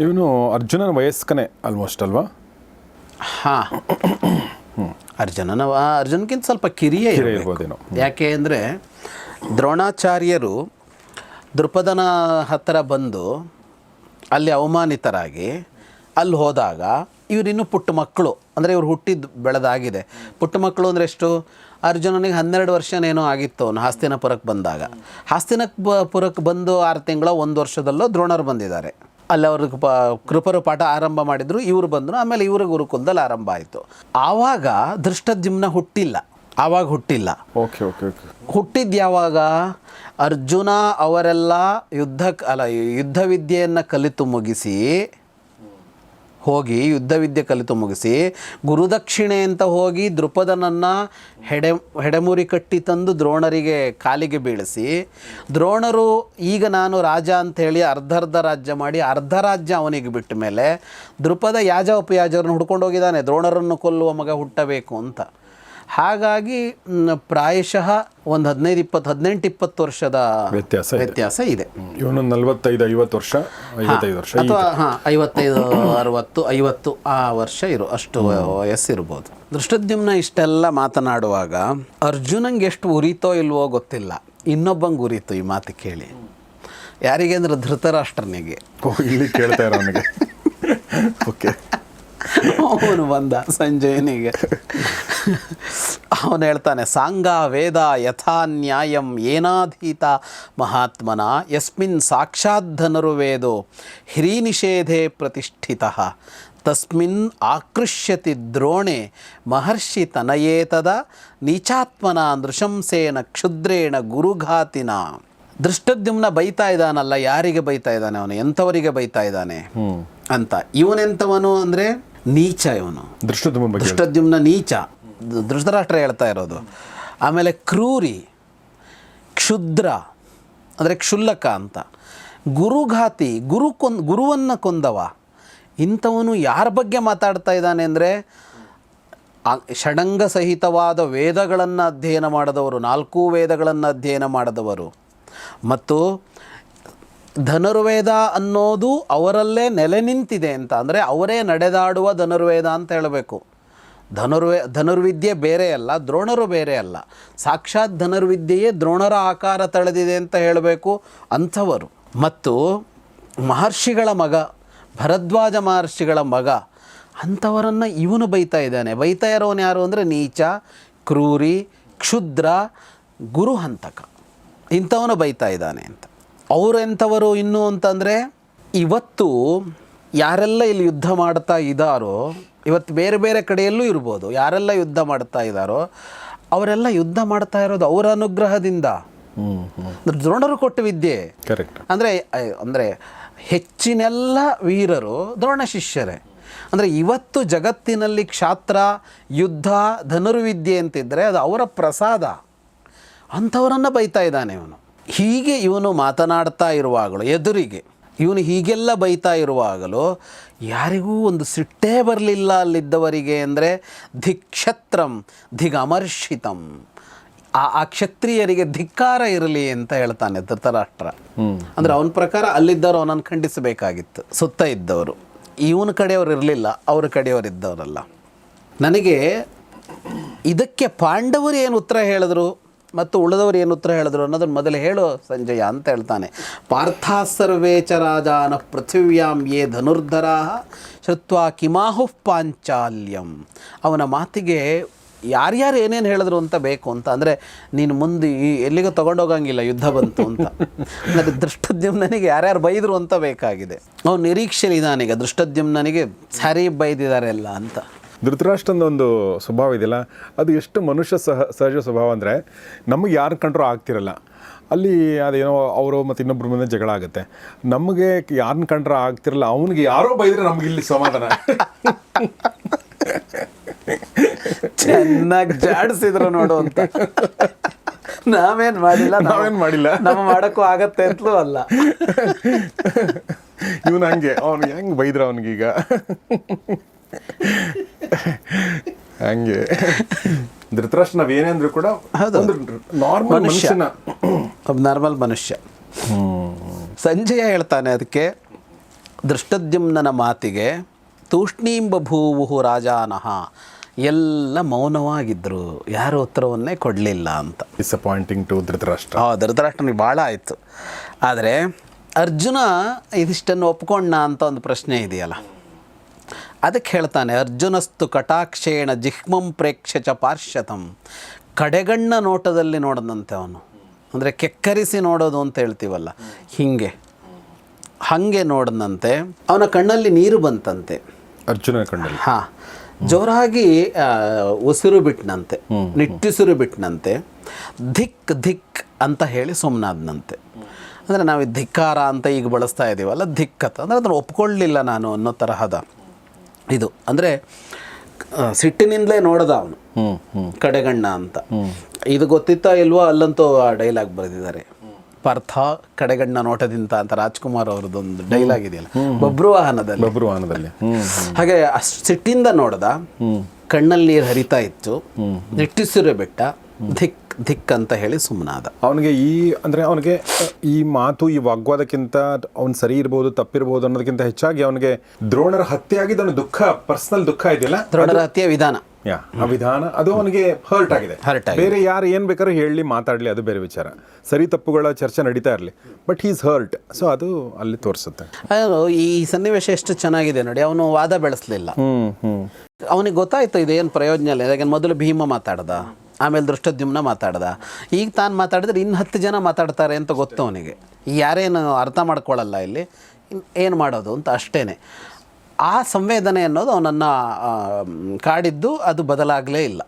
ಇವನು ಅರ್ಜುನನ ವಯಸ್ಕನೇ ಆಲ್ಮೋಸ್ಟ್ ಅಲ್ವಾ? ಹಾಂ. ಅರ್ಜುನನ ಅರ್ಜುನ್ಗಿಂತ ಸ್ವಲ್ಪ ಕಿರಿಯ. ಯಾಕೆ ಅಂದರೆ ದ್ರೋಣಾಚಾರ್ಯರು ದೃಪದನ ಹತ್ತಿರ ಬಂದು ಅಲ್ಲಿ ಅವಮಾನಿತರಾಗಿ ಅಲ್ಲಿ ಹೋದಾಗ ಇವರಿನ್ನೂ ಪುಟ್ಟ ಮಕ್ಕಳು ಅಂದರೆ ಇವ್ರು ಹುಟ್ಟಿದ್ದು ಬೆಳೆದಾಗಿದೆ. ಪುಟ್ಟ ಮಕ್ಕಳು ಅಂದರೆ ಎಷ್ಟು? ಅರ್ಜುನನಿಗೆ ಹನ್ನೆರಡು ವರ್ಷನೇನೋ ಆಗಿತ್ತು ಅವನು ಹಾಸ್ತಿನಪುರಕ್ಕೆ ಬಂದಾಗ. ಹಾಸ್ತಿನ ಪುರಕ್ಕೆ ಬಂದು ಆರು ತಿಂಗಳ ಒಂದು ವರ್ಷದಲ್ಲೋ ದ್ರೋಣರು ಬಂದಿದ್ದಾರೆ. ಅಲ್ಲಿ ಅವ್ರಿಗೆ ಪ ಕೃಪರು ಪಾಠ ಆರಂಭ ಮಾಡಿದರು ಇವರು ಬಂದರು ಆಮೇಲೆ ಇವರ ಗುರುಕುಲದಲ್ಲಿ ಆರಂಭ ಆಯಿತು. ಆವಾಗ ದೃಷ್ಟದ್ಯುಮ್ನ ಹುಟ್ಟಿಲ್ಲ. ಆವಾಗ ಹುಟ್ಟಿಲ್ಲ. ಓಕೆ ಓಕೆ ಓಕೆ ಹುಟ್ಟಿದ್ದು ಯಾವಾಗ? ಅರ್ಜುನ ಅವರೆಲ್ಲ ಯುದ್ಧ ಅಲ್ಲ ಯುದ್ಧ ವಿದ್ಯೆಯನ್ನು ಕಲಿತು ಮುಗಿಸಿ ಹೋಗಿ ಯುದ್ಧ ವಿದ್ಯೆ ಕಲಿತು ಮುಗಿಸಿ ಗುರುದಕ್ಷಿಣೆ ಅಂತ ಹೋಗಿ ದೃಪದನನ್ನು ಹೆಡೆ, ಹೆಡೆಮುರಿ ಕಟ್ಟಿ ತಂದು ದ್ರೋಣರಿಗೆ ಕಾಲಿಗೆ ಬೀಳಿಸಿ, ದ್ರೋಣರು ಈಗ ನಾನು ರಾಜ ಅಂಥೇಳಿ ಅರ್ಧ ಅರ್ಧ ರಾಜ್ಯ ಮಾಡಿ ಅರ್ಧ ರಾಜ್ಯ ಅವನಿಗೆ ಬಿಟ್ಟ ಮೇಲೆ ದೃಪದ ಯಾಜ ಉಪಯಾಜರನ್ನು ಹುಡ್ಕೊಂಡು ಹೋಗಿದ್ದಾನೆ. ದ್ರೋಣರನ್ನು ಕೊಲ್ಲುವ ಮಗ ಹುಟ್ಟಬೇಕು ಅಂತ. ಹಾಗಾಗಿ ಪ್ರಾಯಶಃ ಒಂದು ಹದಿನೈದು ಇಪ್ಪತ್ತು ಹದಿನೆಂಟು ಇಪ್ಪತ್ತು ವರ್ಷದ ವ್ಯತ್ಯಾಸ. ವ್ಯತ್ಯಾಸ ಇದೆ. ಇವನು ನಲವತ್ತೈದು ಐವತ್ತು ವರ್ಷ ಐವತ್ತೈದು ವರ್ಷ ಅಥವಾ ಹಾಂ ಐವತ್ತೈದು ಅರವತ್ತು ಐವತ್ತು ಆ ವರ್ಷ ಇರು ಅಷ್ಟು ವಯಸ್ಸಿರ್ಬೋದು. ದೃಷ್ಟದ್ಯುಮ್ನ ಇಷ್ಟೆಲ್ಲ ಮಾತನಾಡುವಾಗ ಅರ್ಜುನಂಗೆ ಎಷ್ಟು ಉರಿತೋ ಇಲ್ವೋ ಗೊತ್ತಿಲ್ಲ. ಇನ್ನೊಬ್ಬಂಗೆ ಉರಿತು ಈ ಮಾತು ಕೇಳಿ. ಯಾರಿಗೆ ಅಂದ್ರೆ ಧೃತರಾಷ್ಟ್ರನಿಗೆ. ಇಲ್ಲಿ ಕೇಳ್ತಾ ಇರೋ ಓಕೆ ಅವನು ಬಂದ ಸಂಜಯನಿಗೆ ಅವನು ಹೇಳ್ತಾನೆ, ಸಾಂಗ ವೇದ ಯಥಾ ನ್ಯಾಯಂ ಏನಾಧೀತ ಮಹಾತ್ಮನ, ಯಸ್ಮಿನ್ ಸಾಕ್ಷಾಧನರು ವೇದೋ ಹಿರೀ ನಿಷೇಧೆ ಪ್ರತಿಷ್ಠಿತ, ತಸ್ಮಿನ್ ಆಕೃಷ್ಯತಿ ದ್ರೋಣೆ, ಮಹರ್ಷಿ ತನಯೇತದ ನೀಚಾತ್ಮನ ನೃಶಂಸೇನ ಕ್ಷುದ್ರೇಣ ಗುರುಘಾತಿನ. ದೃಷ್ಟದ್ಯುಮ್ನ ಬೈತಾ ಇದ್ದಾನಲ್ಲ, ಯಾರಿಗೆ ಬೈತಾ ಇದ್ದಾನೆ ಅವನು? ಎಂಥವರಿಗೆ ಬೈತಾ ಇದ್ದಾನೆ? ಅಂತ. ಇವನೆಂಥವನು ಅಂದರೆ ನೀಚ ಇವನು ದೃಷ್ಟದ್ಯುಮ್ನ ನೀಚ. ಧೃಷ್ಟರಾಷ್ಟ್ರ ಹೇಳ್ತಾ ಇರೋದು. ಆಮೇಲೆ ಕ್ರೂರಿ ಕ್ಷುದ್ರ ಅಂದರೆ ಕ್ಷುಲ್ಲಕ ಅಂತ. ಗುರುಘಾತಿ ಗುರು ಕೊಂದ್ ಗುರುವನ್ನು ಕೊಂದವ. ಇಂಥವನು ಯಾರ ಬಗ್ಗೆ ಮಾತಾಡ್ತಾ ಇದ್ದಾನೆ ಅಂದರೆ ಷಡಂಗ ಸಹಿತವಾದ ವೇದಗಳನ್ನು ಅಧ್ಯಯನ ಮಾಡಿದವರು ನಾಲ್ಕು ವೇದಗಳನ್ನು ಅಧ್ಯಯನ ಮಾಡಿದವರು. ಮತ್ತು ಧನುರ್ವೇದ ಅನ್ನೋದು ಅವರಲ್ಲೇ ನೆಲೆ ನಿಂತಿದೆ ಅಂತ. ಅಂದರೆ ಅವರೇ ನಡೆದಾಡುವ ಧನುರ್ವೇದ ಅಂತ ಹೇಳಬೇಕು. ಧನುರ್ವೇ, ಧನುರ್ವಿದ್ಯೆ ಬೇರೆ ಅಲ್ಲ, ದ್ರೋಣರು ಬೇರೆ ಅಲ್ಲ. ಸಾಕ್ಷಾತ್ ಧನುರ್ವಿದ್ಯೆಯೇ ದ್ರೋಣರ ಆಕಾರ ತಳೆದಿದೆ ಅಂತ ಹೇಳಬೇಕು ಅಂಥವರು. ಮತ್ತು ಮಹರ್ಷಿಗಳ ಮಗ, ಭರದ್ವಾಜ ಮಹರ್ಷಿಗಳ ಮಗ, ಅಂಥವರನ್ನು ಇವನು ಬೈತಾ ಇದ್ದಾನೆ. ಬೈತಾ ಇರೋನು ಯಾರು ಅಂದರೆ ನೀಚ, ಕ್ರೂರಿ, ಕ್ಷುದ್ರ, ಗುರುಹಂತಕ. ಇಂಥವನು ಬೈತಾ ಇದ್ದಾನೆ ಅಂತ. ಅವರು ಎಂಥವರು ಇನ್ನು ಅಂತಂದರೆ ಇವತ್ತು ಯಾರೆಲ್ಲ ಇಲ್ಲಿ ಯುದ್ಧ ಮಾಡ್ತಾ ಇದ್ದಾರೋ ಇವತ್ತು ಬೇರೆ ಬೇರೆ ಕಡೆಯಲ್ಲೂ ಇರ್ಬೋದು ಯಾರೆಲ್ಲ ಯುದ್ಧ ಮಾಡ್ತಾ ಇದ್ದಾರೋ ಅವರೆಲ್ಲ ಯುದ್ಧ ಮಾಡ್ತಾ ಇರೋದು ಅವರ ಅನುಗ್ರಹದಿಂದ. ಅಂದ್ರೆ ದ್ರೋಣರು ಕೊಟ್ಟ ವಿದ್ಯೆ. ಕರೆಕ್ಟ್ ಅಂದರೆ ಅಂದರೆ ಹೆಚ್ಚಿನೆಲ್ಲ ವೀರರು ದ್ರೋಣ ಶಿಷ್ಯರೇ. ಅಂದರೆ ಇವತ್ತು ಜಗತ್ತಿನಲ್ಲಿ ಕ್ಷಾತ್ರ ಯುದ್ಧ ಧನುರ್ವಿದ್ಯೆ ಅಂತಿದ್ದರೆ ಅದು ಅವರ ಪ್ರಸಾದ. ಅಂಥವರನ್ನು ಬೈತಾ ಇದ್ದಾನೆ ಇವನು. ಹೀಗೆ ಇವನು ಮಾತನಾಡ್ತಾ ಇರುವಾಗಲೂ ಎದುರಿಗೆ ಇವನು ಹೀಗೆಲ್ಲ ಬೈತಾ ಇರುವಾಗಲೂ ಯಾರಿಗೂ ಒಂದು ಸಿಟ್ಟೇ ಬರಲಿಲ್ಲ ಅಲ್ಲಿದ್ದವರಿಗೆ ಅಂದರೆ ಧಿಕ್ಷತ್ರಂ ಧಿಗಮರ್ಷಿತಂ. ಆ ಆ ಕ್ಷತ್ರಿಯರಿಗೆ ಧಿಕ್ಕಾರ ಇರಲಿ ಅಂತ ಹೇಳ್ತಾನೆ ಧೃತರಾಷ್ಟ್ರ. ಅಂದರೆ ಅವನ ಪ್ರಕಾರ ಅಲ್ಲಿದ್ದವರು ಅವನನ್ನು ಖಂಡಿಸಬೇಕಾಗಿತ್ತು ಸುತ್ತ ಇದ್ದವರು. ಇವನ ಕಡೆಯವರು ಇರಲಿಲ್ಲ ಅವ್ರ ಕಡೆಯವರು ಇದ್ದವರಲ್ಲ. ನನಗೆ ಇದಕ್ಕೆ ಪಾಂಡವರು ಏನು ಉತ್ತರ ಹೇಳಿದ್ರು? ಮತ್ತು ಉಳಿದವರು ಏನು ಉತ್ತರ ಹೇಳಿದ್ರು ಅನ್ನೋದನ್ನು ಮೊದಲು ಹೇಳು ಸಂಜಯ ಅಂತ ಹೇಳ್ತಾನೆ. ಪಾರ್ಥ ಸರ್ವೇ ಚ ರಾಜಾನ ಪೃಥಿವ್ಯಾಂ ಯೇ ಧನುರ್ಧರಾ ಶುತ್ವ ಕಿಮಾಹುಃ ಪಾಂಚಾಲ್ಯಂ. ಅವನ ಮಾತಿಗೆ ಯಾರ್ಯಾರು ಏನೇನು ಹೇಳಿದ್ರು ಅಂತ ಬೇಕು ಅಂತ ಅಂದರೆ ನೀನು ಮುಂದೆ ಈ ಎಲ್ಲಿಗೂ ತೊಗೊಂಡೋಗಂಗಿಲ್ಲ ಯುದ್ಧ ಬಂತು ಅಂತ. ಅಂದರೆ ದೃಷ್ಟದ್ಯುಮ್ನನಿಗೆ ಯಾರ್ಯಾರು ಬೈದರು ಅಂತ ಬೇಕಾಗಿದೆ. ಅವನು ನಿರೀಕ್ಷೆಲಿದ್ದಾನೀಗ ದೃಷ್ಟದ್ಯುಮ್ನನಿಗೆ ಸರಿ ಬೈದಿದ್ದಾರೆ ಎಲ್ಲ ಅಂತ. ಧೃತರಾಷ್ಟ್ರದ ಒಂದು ಸ್ವಭಾವ ಇದೆಯಲ್ಲ ಅದು ಎಷ್ಟು ಮನುಷ್ಯ ಸಹ ಸಹಜ ಸ್ವಭಾವ ಅಂದರೆ ನಮಗೆ ಯಾರು ಕಂಡ್ರೂ ಆಗ್ತಿರಲ್ಲ. ಅಲ್ಲಿ ಅದೇನೋ ಅವರು ಮತ್ತು ಇನ್ನೊಬ್ಬರ ಮುಂದೆ ಜಗಳ ಆಗುತ್ತೆ. ನಮಗೆ ಯಾರನ್ನ ಕಂಡ್ರೆ ಆಗ್ತಿರಲ್ಲ ಅವನಿಗೆ ಯಾರೋ ಬೈದ್ರೆ ನಮ್ಗೆ ಇಲ್ಲಿ ಸಮಾಧಾನ. ಚೆನ್ನಾಗಿ ಜಾಡಿಸಿದ್ರು ನೋಡು ಅಂತ. ನಾವೇನು ಮಾಡಿಲ್ಲ ನಾವೇನು ನಾವೇನ್ ಮಾಡಿಲ್ಲ. ನಮ್ಮ ಮಾಡೋಕ್ಕೂ ಆಗತ್ತೆ ಅಂತಲೂ ಅಲ್ಲ. ಇವನು ಹಂಗೆ ಅವ್ನು ಹೆಂಗೆ ಬೈದ್ರ ಅವನಿಗೀಗ? ಹಂಗೆ. ಧೃತರಾಷ್ಟ್ರ ನಾವೇನೇ ಅಂದ್ರೂ ಕೂಡ ಹೌದು. ನಾರ್ಮಲ್ ಮನುಷ್ಯ. ಮನುಷ್ಯನ. ಒಬ್ಬ ನಾರ್ಮಲ್ ಮನುಷ್ಯ. ಸಂಜಯ ಹೇಳ್ತಾನೆ ಅದಕ್ಕೆ ದೃಷ್ಟದ್ಯುಮ್ನ ಮಾತಿಗೆ ತೂಷ್ಣೀಂಬ ಭೂವು ರಾಜಾನಹ. ಎಲ್ಲ ಮೌನವಾಗಿದ್ದರು ಯಾರು ಉತ್ತರವನ್ನೇ ಕೊಡಲಿಲ್ಲ ಅಂತ. Disappointing to Dhritarashtra. ಆ ಧೃತರಾಷ್ಟ್ರನಿಗೆ ಭಾಳ ಆಯಿತು. ಆದರೆ ಅರ್ಜುನ ಇದಿಷ್ಟನ್ನು ಒಪ್ಕೊಂಡ ಅಂತ ಒಂದು ಪ್ರಶ್ನೆ ಇದೆಯಲ್ಲ. ಅದಕ್ಕೆ ಹೇಳ್ತಾನೆ ಅರ್ಜುನಸ್ತು ಕಟಾಕ್ಷೇಣ ಜಿಹ್ಮಂ ಪ್ರೇಕ್ಷ ಚ ಪಾರ್ಶ್ವತಂ. ಕಡೆಗಣ್ಣ ನೋಟದಲ್ಲಿ ನೋಡದಂತೆ ಅವನು. ಅಂದರೆ ಕೆಕ್ಕರಿಸಿ ನೋಡೋದು ಅಂತ ಹೇಳ್ತೀವಲ್ಲ ಹೀಗೆ. ಹಾಗೆ ನೋಡದಂತೆ ಅವನ ಕಣ್ಣಲ್ಲಿ ನೀರು ಬಂತಂತೆ. ಅರ್ಜುನ ಕಣ್ಣಲ್ಲಿ. ಹಾಂ. ಜೋರಾಗಿ ಉಸಿರು ಬಿಟ್ನಂತೆ ನಿಟ್ಟುಸಿರು ಬಿಟ್ನಂತೆ ಧಿಕ್ ಧಿಕ್ ಅಂತ ಹೇಳಿ ಸುಮ್ಮನಾದನಂತೆ ಅಂದರೆ ನಾವು ಧಿಕ್ಕಾರ ಅಂತ ಈಗ ಬಳಸ್ತಾ ಇದ್ದೀವಲ್ಲ ಧಿಕ್ಕತ್. ಅಂದರೆ ಅದನ್ನು ಒಪ್ಕೊಳ್ಳಿಲ್ಲ ನಾನು ಅನ್ನೋ ತರಹದ. ಇದು. ಅಂದರೆ ಸಿಟ್ಟಿನಿಂದಲೇ ನೋಡ್ದ ಅವನು. ಕಡೆಗಣ್ಣ ಅಂತ. ಇದು ಗೊತ್ತಿತ್ತಾ ಇಲ್ವೋ ಅಲ್ಲಂತೂ ಆ ಡೈಲಾಗ್ ಬರೆದಿದ್ದಾರೆ. ಪಾರ್ಥ ಕಡೆಗಣ್ಣ ನೋಟದಿಂದ ಅಂತ ರಾಜ್ಕುಮಾರ್ ಅವ್ರದ್ದೊಂದು ಡೈಲಾಗ್ ಇದೆಯಲ್ಲ ಬಬ್ರುವಾಹನದಲ್ಲಿ ಬಬ್ರು ವಾಹನದಲ್ಲಿ. ಹಾಗೆ ಅಷ್ಟು ಸಿಟ್ಟಿಂದ ನೋಡ್ದ ಕಣ್ಣಲ್ಲಿ ನೀರು ಹರಿತಾ ಇತ್ತು ನಿಟ್ಟಿಸಿರೋ ಬೆಟ್ಟ ಧಿಕ್ ಧಿಕ್ ಅಂತ ಹೇಳಿ ಸುಮ್ಮನಾದ ಅವನಿಗೆ ಈ ಅಂದರೆ ಅವನಿಗೆ ಈ ಮಾತು ಈ ವಾಗ್ವಾದಕ್ಕಿಂತ ಅವ್ನು ಸರಿ ಇರ್ಬೋದು ತಪ್ಪಿರ್ಬೋದು ಅನ್ನೋದಕ್ಕಿಂತ ಹೆಚ್ಚಾಗಿ ಅವನಿಗೆ ದ್ರೋಣರ ಹತ್ಯೆ ಆಗಿದ್ದ ಅವನ ದುಃಖ ಪರ್ಸನಲ್ ದುಃಖ ಇದೆಯಲ್ಲ? ದ್ರೋಣರ ಹತ್ಯೆ ವಿಧಾನ. ಯಾ ಆ ವಿಧಾನ ಅದು ಅವನಿಗೆ ಹರ್ಟ್ ಆಗಿದೆ. ಬೇರೆ ಯಾರು ಏನು ಬೇಕಾದ್ರೂ ಹೇಳಿ ಮಾತಾಡಲಿ ಅದು ಬೇರೆ ವಿಚಾರ. ಸರಿ ತಪ್ಪುಗಳ ಚರ್ಚೆ ನಡೀತಾ ಇರಲಿ ಬಟ್ ಈಸ್ ಹರ್ಟ್ ಸೊ ಅದು ಅಲ್ಲಿ ತೋರಿಸುತ್ತೆ. ಈ ಸನ್ನಿವೇಶ ಎಷ್ಟು ಚೆನ್ನಾಗಿದೆ ನೋಡಿ ಅವನು ವಾದ ಬೆಳೆಸಲಿಲ್ಲ. ಅವನಿಗೆ ಗೊತ್ತಾಯ್ತು ಇದೇನು ಪ್ರಯೋಜನ ಇಲ್ಲ. ಯಾಕಂದ್ರೆ ಮೊದಲು ಭೀಮ ಮಾತಾಡ್ದ? ಆಮೇಲೆ ದೃಷ್ಟದ್ಯುಮ್ನ ಮಾತಾಡ್ದ. ಈಗ ತಾನು ಮಾತಾಡಿದ್ರೆ ಇನ್ನು ಹತ್ತು ಜನ ಮಾತಾಡ್ತಾರೆ ಅಂತ ಗೊತ್ತು ಅವನಿಗೆ. ಯಾರೇನು ಅರ್ಥ ಮಾಡ್ಕೊಳ್ಳಲ್ಲ ಇಲ್ಲಿ. ಏನು ಮಾಡೋದು ಅಂತ ಅಷ್ಟೇ ಆ ಸಂವೇದನೆ ಅನ್ನೋದು ಅವನನ್ನು ಕಾಡಿದ್ದು ಅದು ಬದಲಾಗಲೇ ಇಲ್ಲ.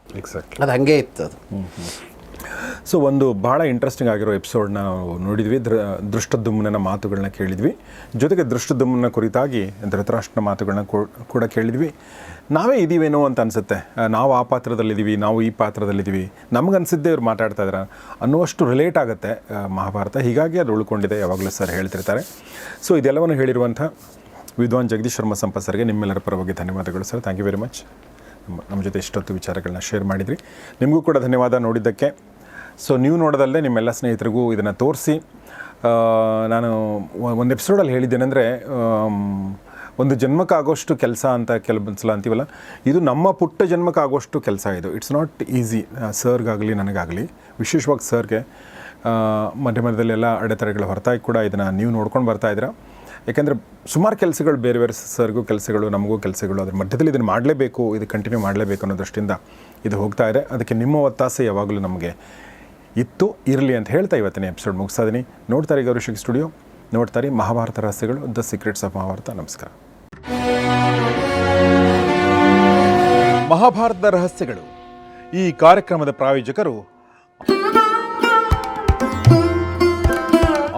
ಅದು ಹಾಗೇ ಇತ್ತು ಅದು. ಸೊ ಒಂದು ಭಾಳ ಇಂಟ್ರೆಸ್ಟಿಂಗ್ ಆಗಿರೋ ಎಪಿಸೋಡ್ನ ನಾವು ನೋಡಿದ್ವಿ. ದೃ ದೃಷ್ಟದುಮ್ಮನ ಮಾತುಗಳನ್ನ ಕೇಳಿದ್ವಿ. ಜೊತೆಗೆ ದೃಷ್ಟದುಮ್ನ ಕುರಿತಾಗಿ ಧೃತರಾಷ್ಟ್ರನ ಮಾತುಗಳನ್ನ ಕೂಡ ಕೇಳಿದ್ವಿ. ನಾವೇ ಇದ್ದೀವೇನೋ ಅಂತ ಅನಿಸುತ್ತೆ. ನಾವು ಆ ಪಾತ್ರದಲ್ಲಿದ್ದೀವಿ ನಾವು ಈ ಪಾತ್ರದಲ್ಲಿದ್ದೀವಿ ನಮಗನ್ಸಿದ್ದೇ ಇವ್ರು ಮಾತಾಡ್ತಾ ಇದ್ದಾರೆ ಅನ್ನುವಷ್ಟು ರಿಲೇಟ್ ಆಗುತ್ತೆ ಮಹಾಭಾರತ. ಹೀಗಾಗಿ ಅದು ಉಳ್ಕೊಂಡಿದೆ, ಯಾವಾಗಲೂ ಸರ್ ಹೇಳ್ತಿರ್ತಾರೆ. ಸೊ ಇದೆಲ್ಲವನ್ನು ಹೇಳಿರುವಂಥ ವಿದ್ವಾನ್ ಜಗದೀಶ್ ಶರ್ಮಾ ಸಂಪತ್ ಸರ್ಗೆ ನಿಮ್ಮೆಲ್ಲರ ಪರವಾಗಿ ಧನ್ಯವಾದಗಳು sir. Thank you very much ನಮ್ಮ ಜೊತೆ ಇಷ್ಟೊತ್ತು ವಿಚಾರಗಳನ್ನ ಶೇರ್ ಮಾಡಿದ್ರಿ. ನಿಮಗೂ ಕೂಡ ಧನ್ಯವಾದ ನೋಡಿದ್ದಕ್ಕೆ. ಸೊ ನೀವು ನೋಡೋದಲ್ಲದೆ ನಿಮ್ಮೆಲ್ಲ ಸ್ನೇಹಿತರಿಗೂ ಇದನ್ನು ತೋರಿಸಿ. ನಾನು ಒಂದು ಎಪಿಸೋಡಲ್ಲಿ ಹೇಳಿದ್ದೇನೆಂದರೆ ಒಂದು ಜನ್ಮಕ್ಕಾಗೋಷ್ಟು ಕೆಲಸ ಅಂತ ಕೆಲವೊಂದು ಸಲ ಅಂತೀವಲ್ಲ, ಇದು ನಮ್ಮ ಪುಟ್ಟ ಜನ್ಮಕ್ಕಾಗೋಷ್ಟು ಕೆಲಸ ಇದು. ಇಟ್ಸ್ ನಾಟ್ ಈಸಿ ಸರ್ಗಾಗಲಿ ನನಗಾಗಲಿ, ವಿಶೇಷವಾಗಿ ಸರ್ಗೆ ಮಧ್ಯ ಮಧ್ಯದಲ್ಲೆಲ್ಲ ಅಡೆತಡೆಗಳ ಹೊರತಾಗಿ ಕೂಡ ಇದನ್ನು ನೀವು ನೋಡ್ಕೊಂಡು ಬರ್ತಾ ಇದ್ದೀರಾ. ಯಾಕೆಂದರೆ ಸುಮಾರು ಕೆಲಸಗಳು ಬೇರೆ ಬೇರೆ ಸರ್ಗೂ ಕೆಲಸಗಳು, ನಮಗೂ ಕೆಲಸಗಳು, ಅದರ ಮಧ್ಯದಲ್ಲಿ ಇದನ್ನು ಮಾಡಲೇಬೇಕು, ಇದು ಕಂಟಿನ್ಯೂ ಮಾಡಲೇಬೇಕು ಅನ್ನೋ ದೃಷ್ಟಿಯಿಂದ ಇದು ಹೋಗ್ತಾ ಇದೆ. ಅದಕ್ಕೆ ನಿಮ್ಮ ಒತ್ತಾಸೆ ಯಾವಾಗಲೂ ನಮಗೆ ಇತ್ತು, ಇರಲಿ ಅಂತ ಹೇಳ್ತಾ ಇವತ್ತಿನ ಎಪಿಸೋಡ್ ಮುಗಿಸ್ತಾ ಇದ್ದೀನಿ ನೋಡ್ತಾರೆ ಈಗ ಸ್ಟುಡಿಯೋ ನೋಡ್ತಾರೆ ಮಹಾಭಾರತ ರಹಸ್ಯಗಳು ದ ಸೀಕ್ರೆಟ್ಸ್ ಆಫ್ ಮಹಾಭಾರತ ನಮಸ್ಕಾರ. ಮಹಾಭಾರತದ ರಹಸ್ಯಗಳು. ಈ ಕಾರ್ಯಕ್ರಮದ ಪ್ರಾಯೋಜಕರು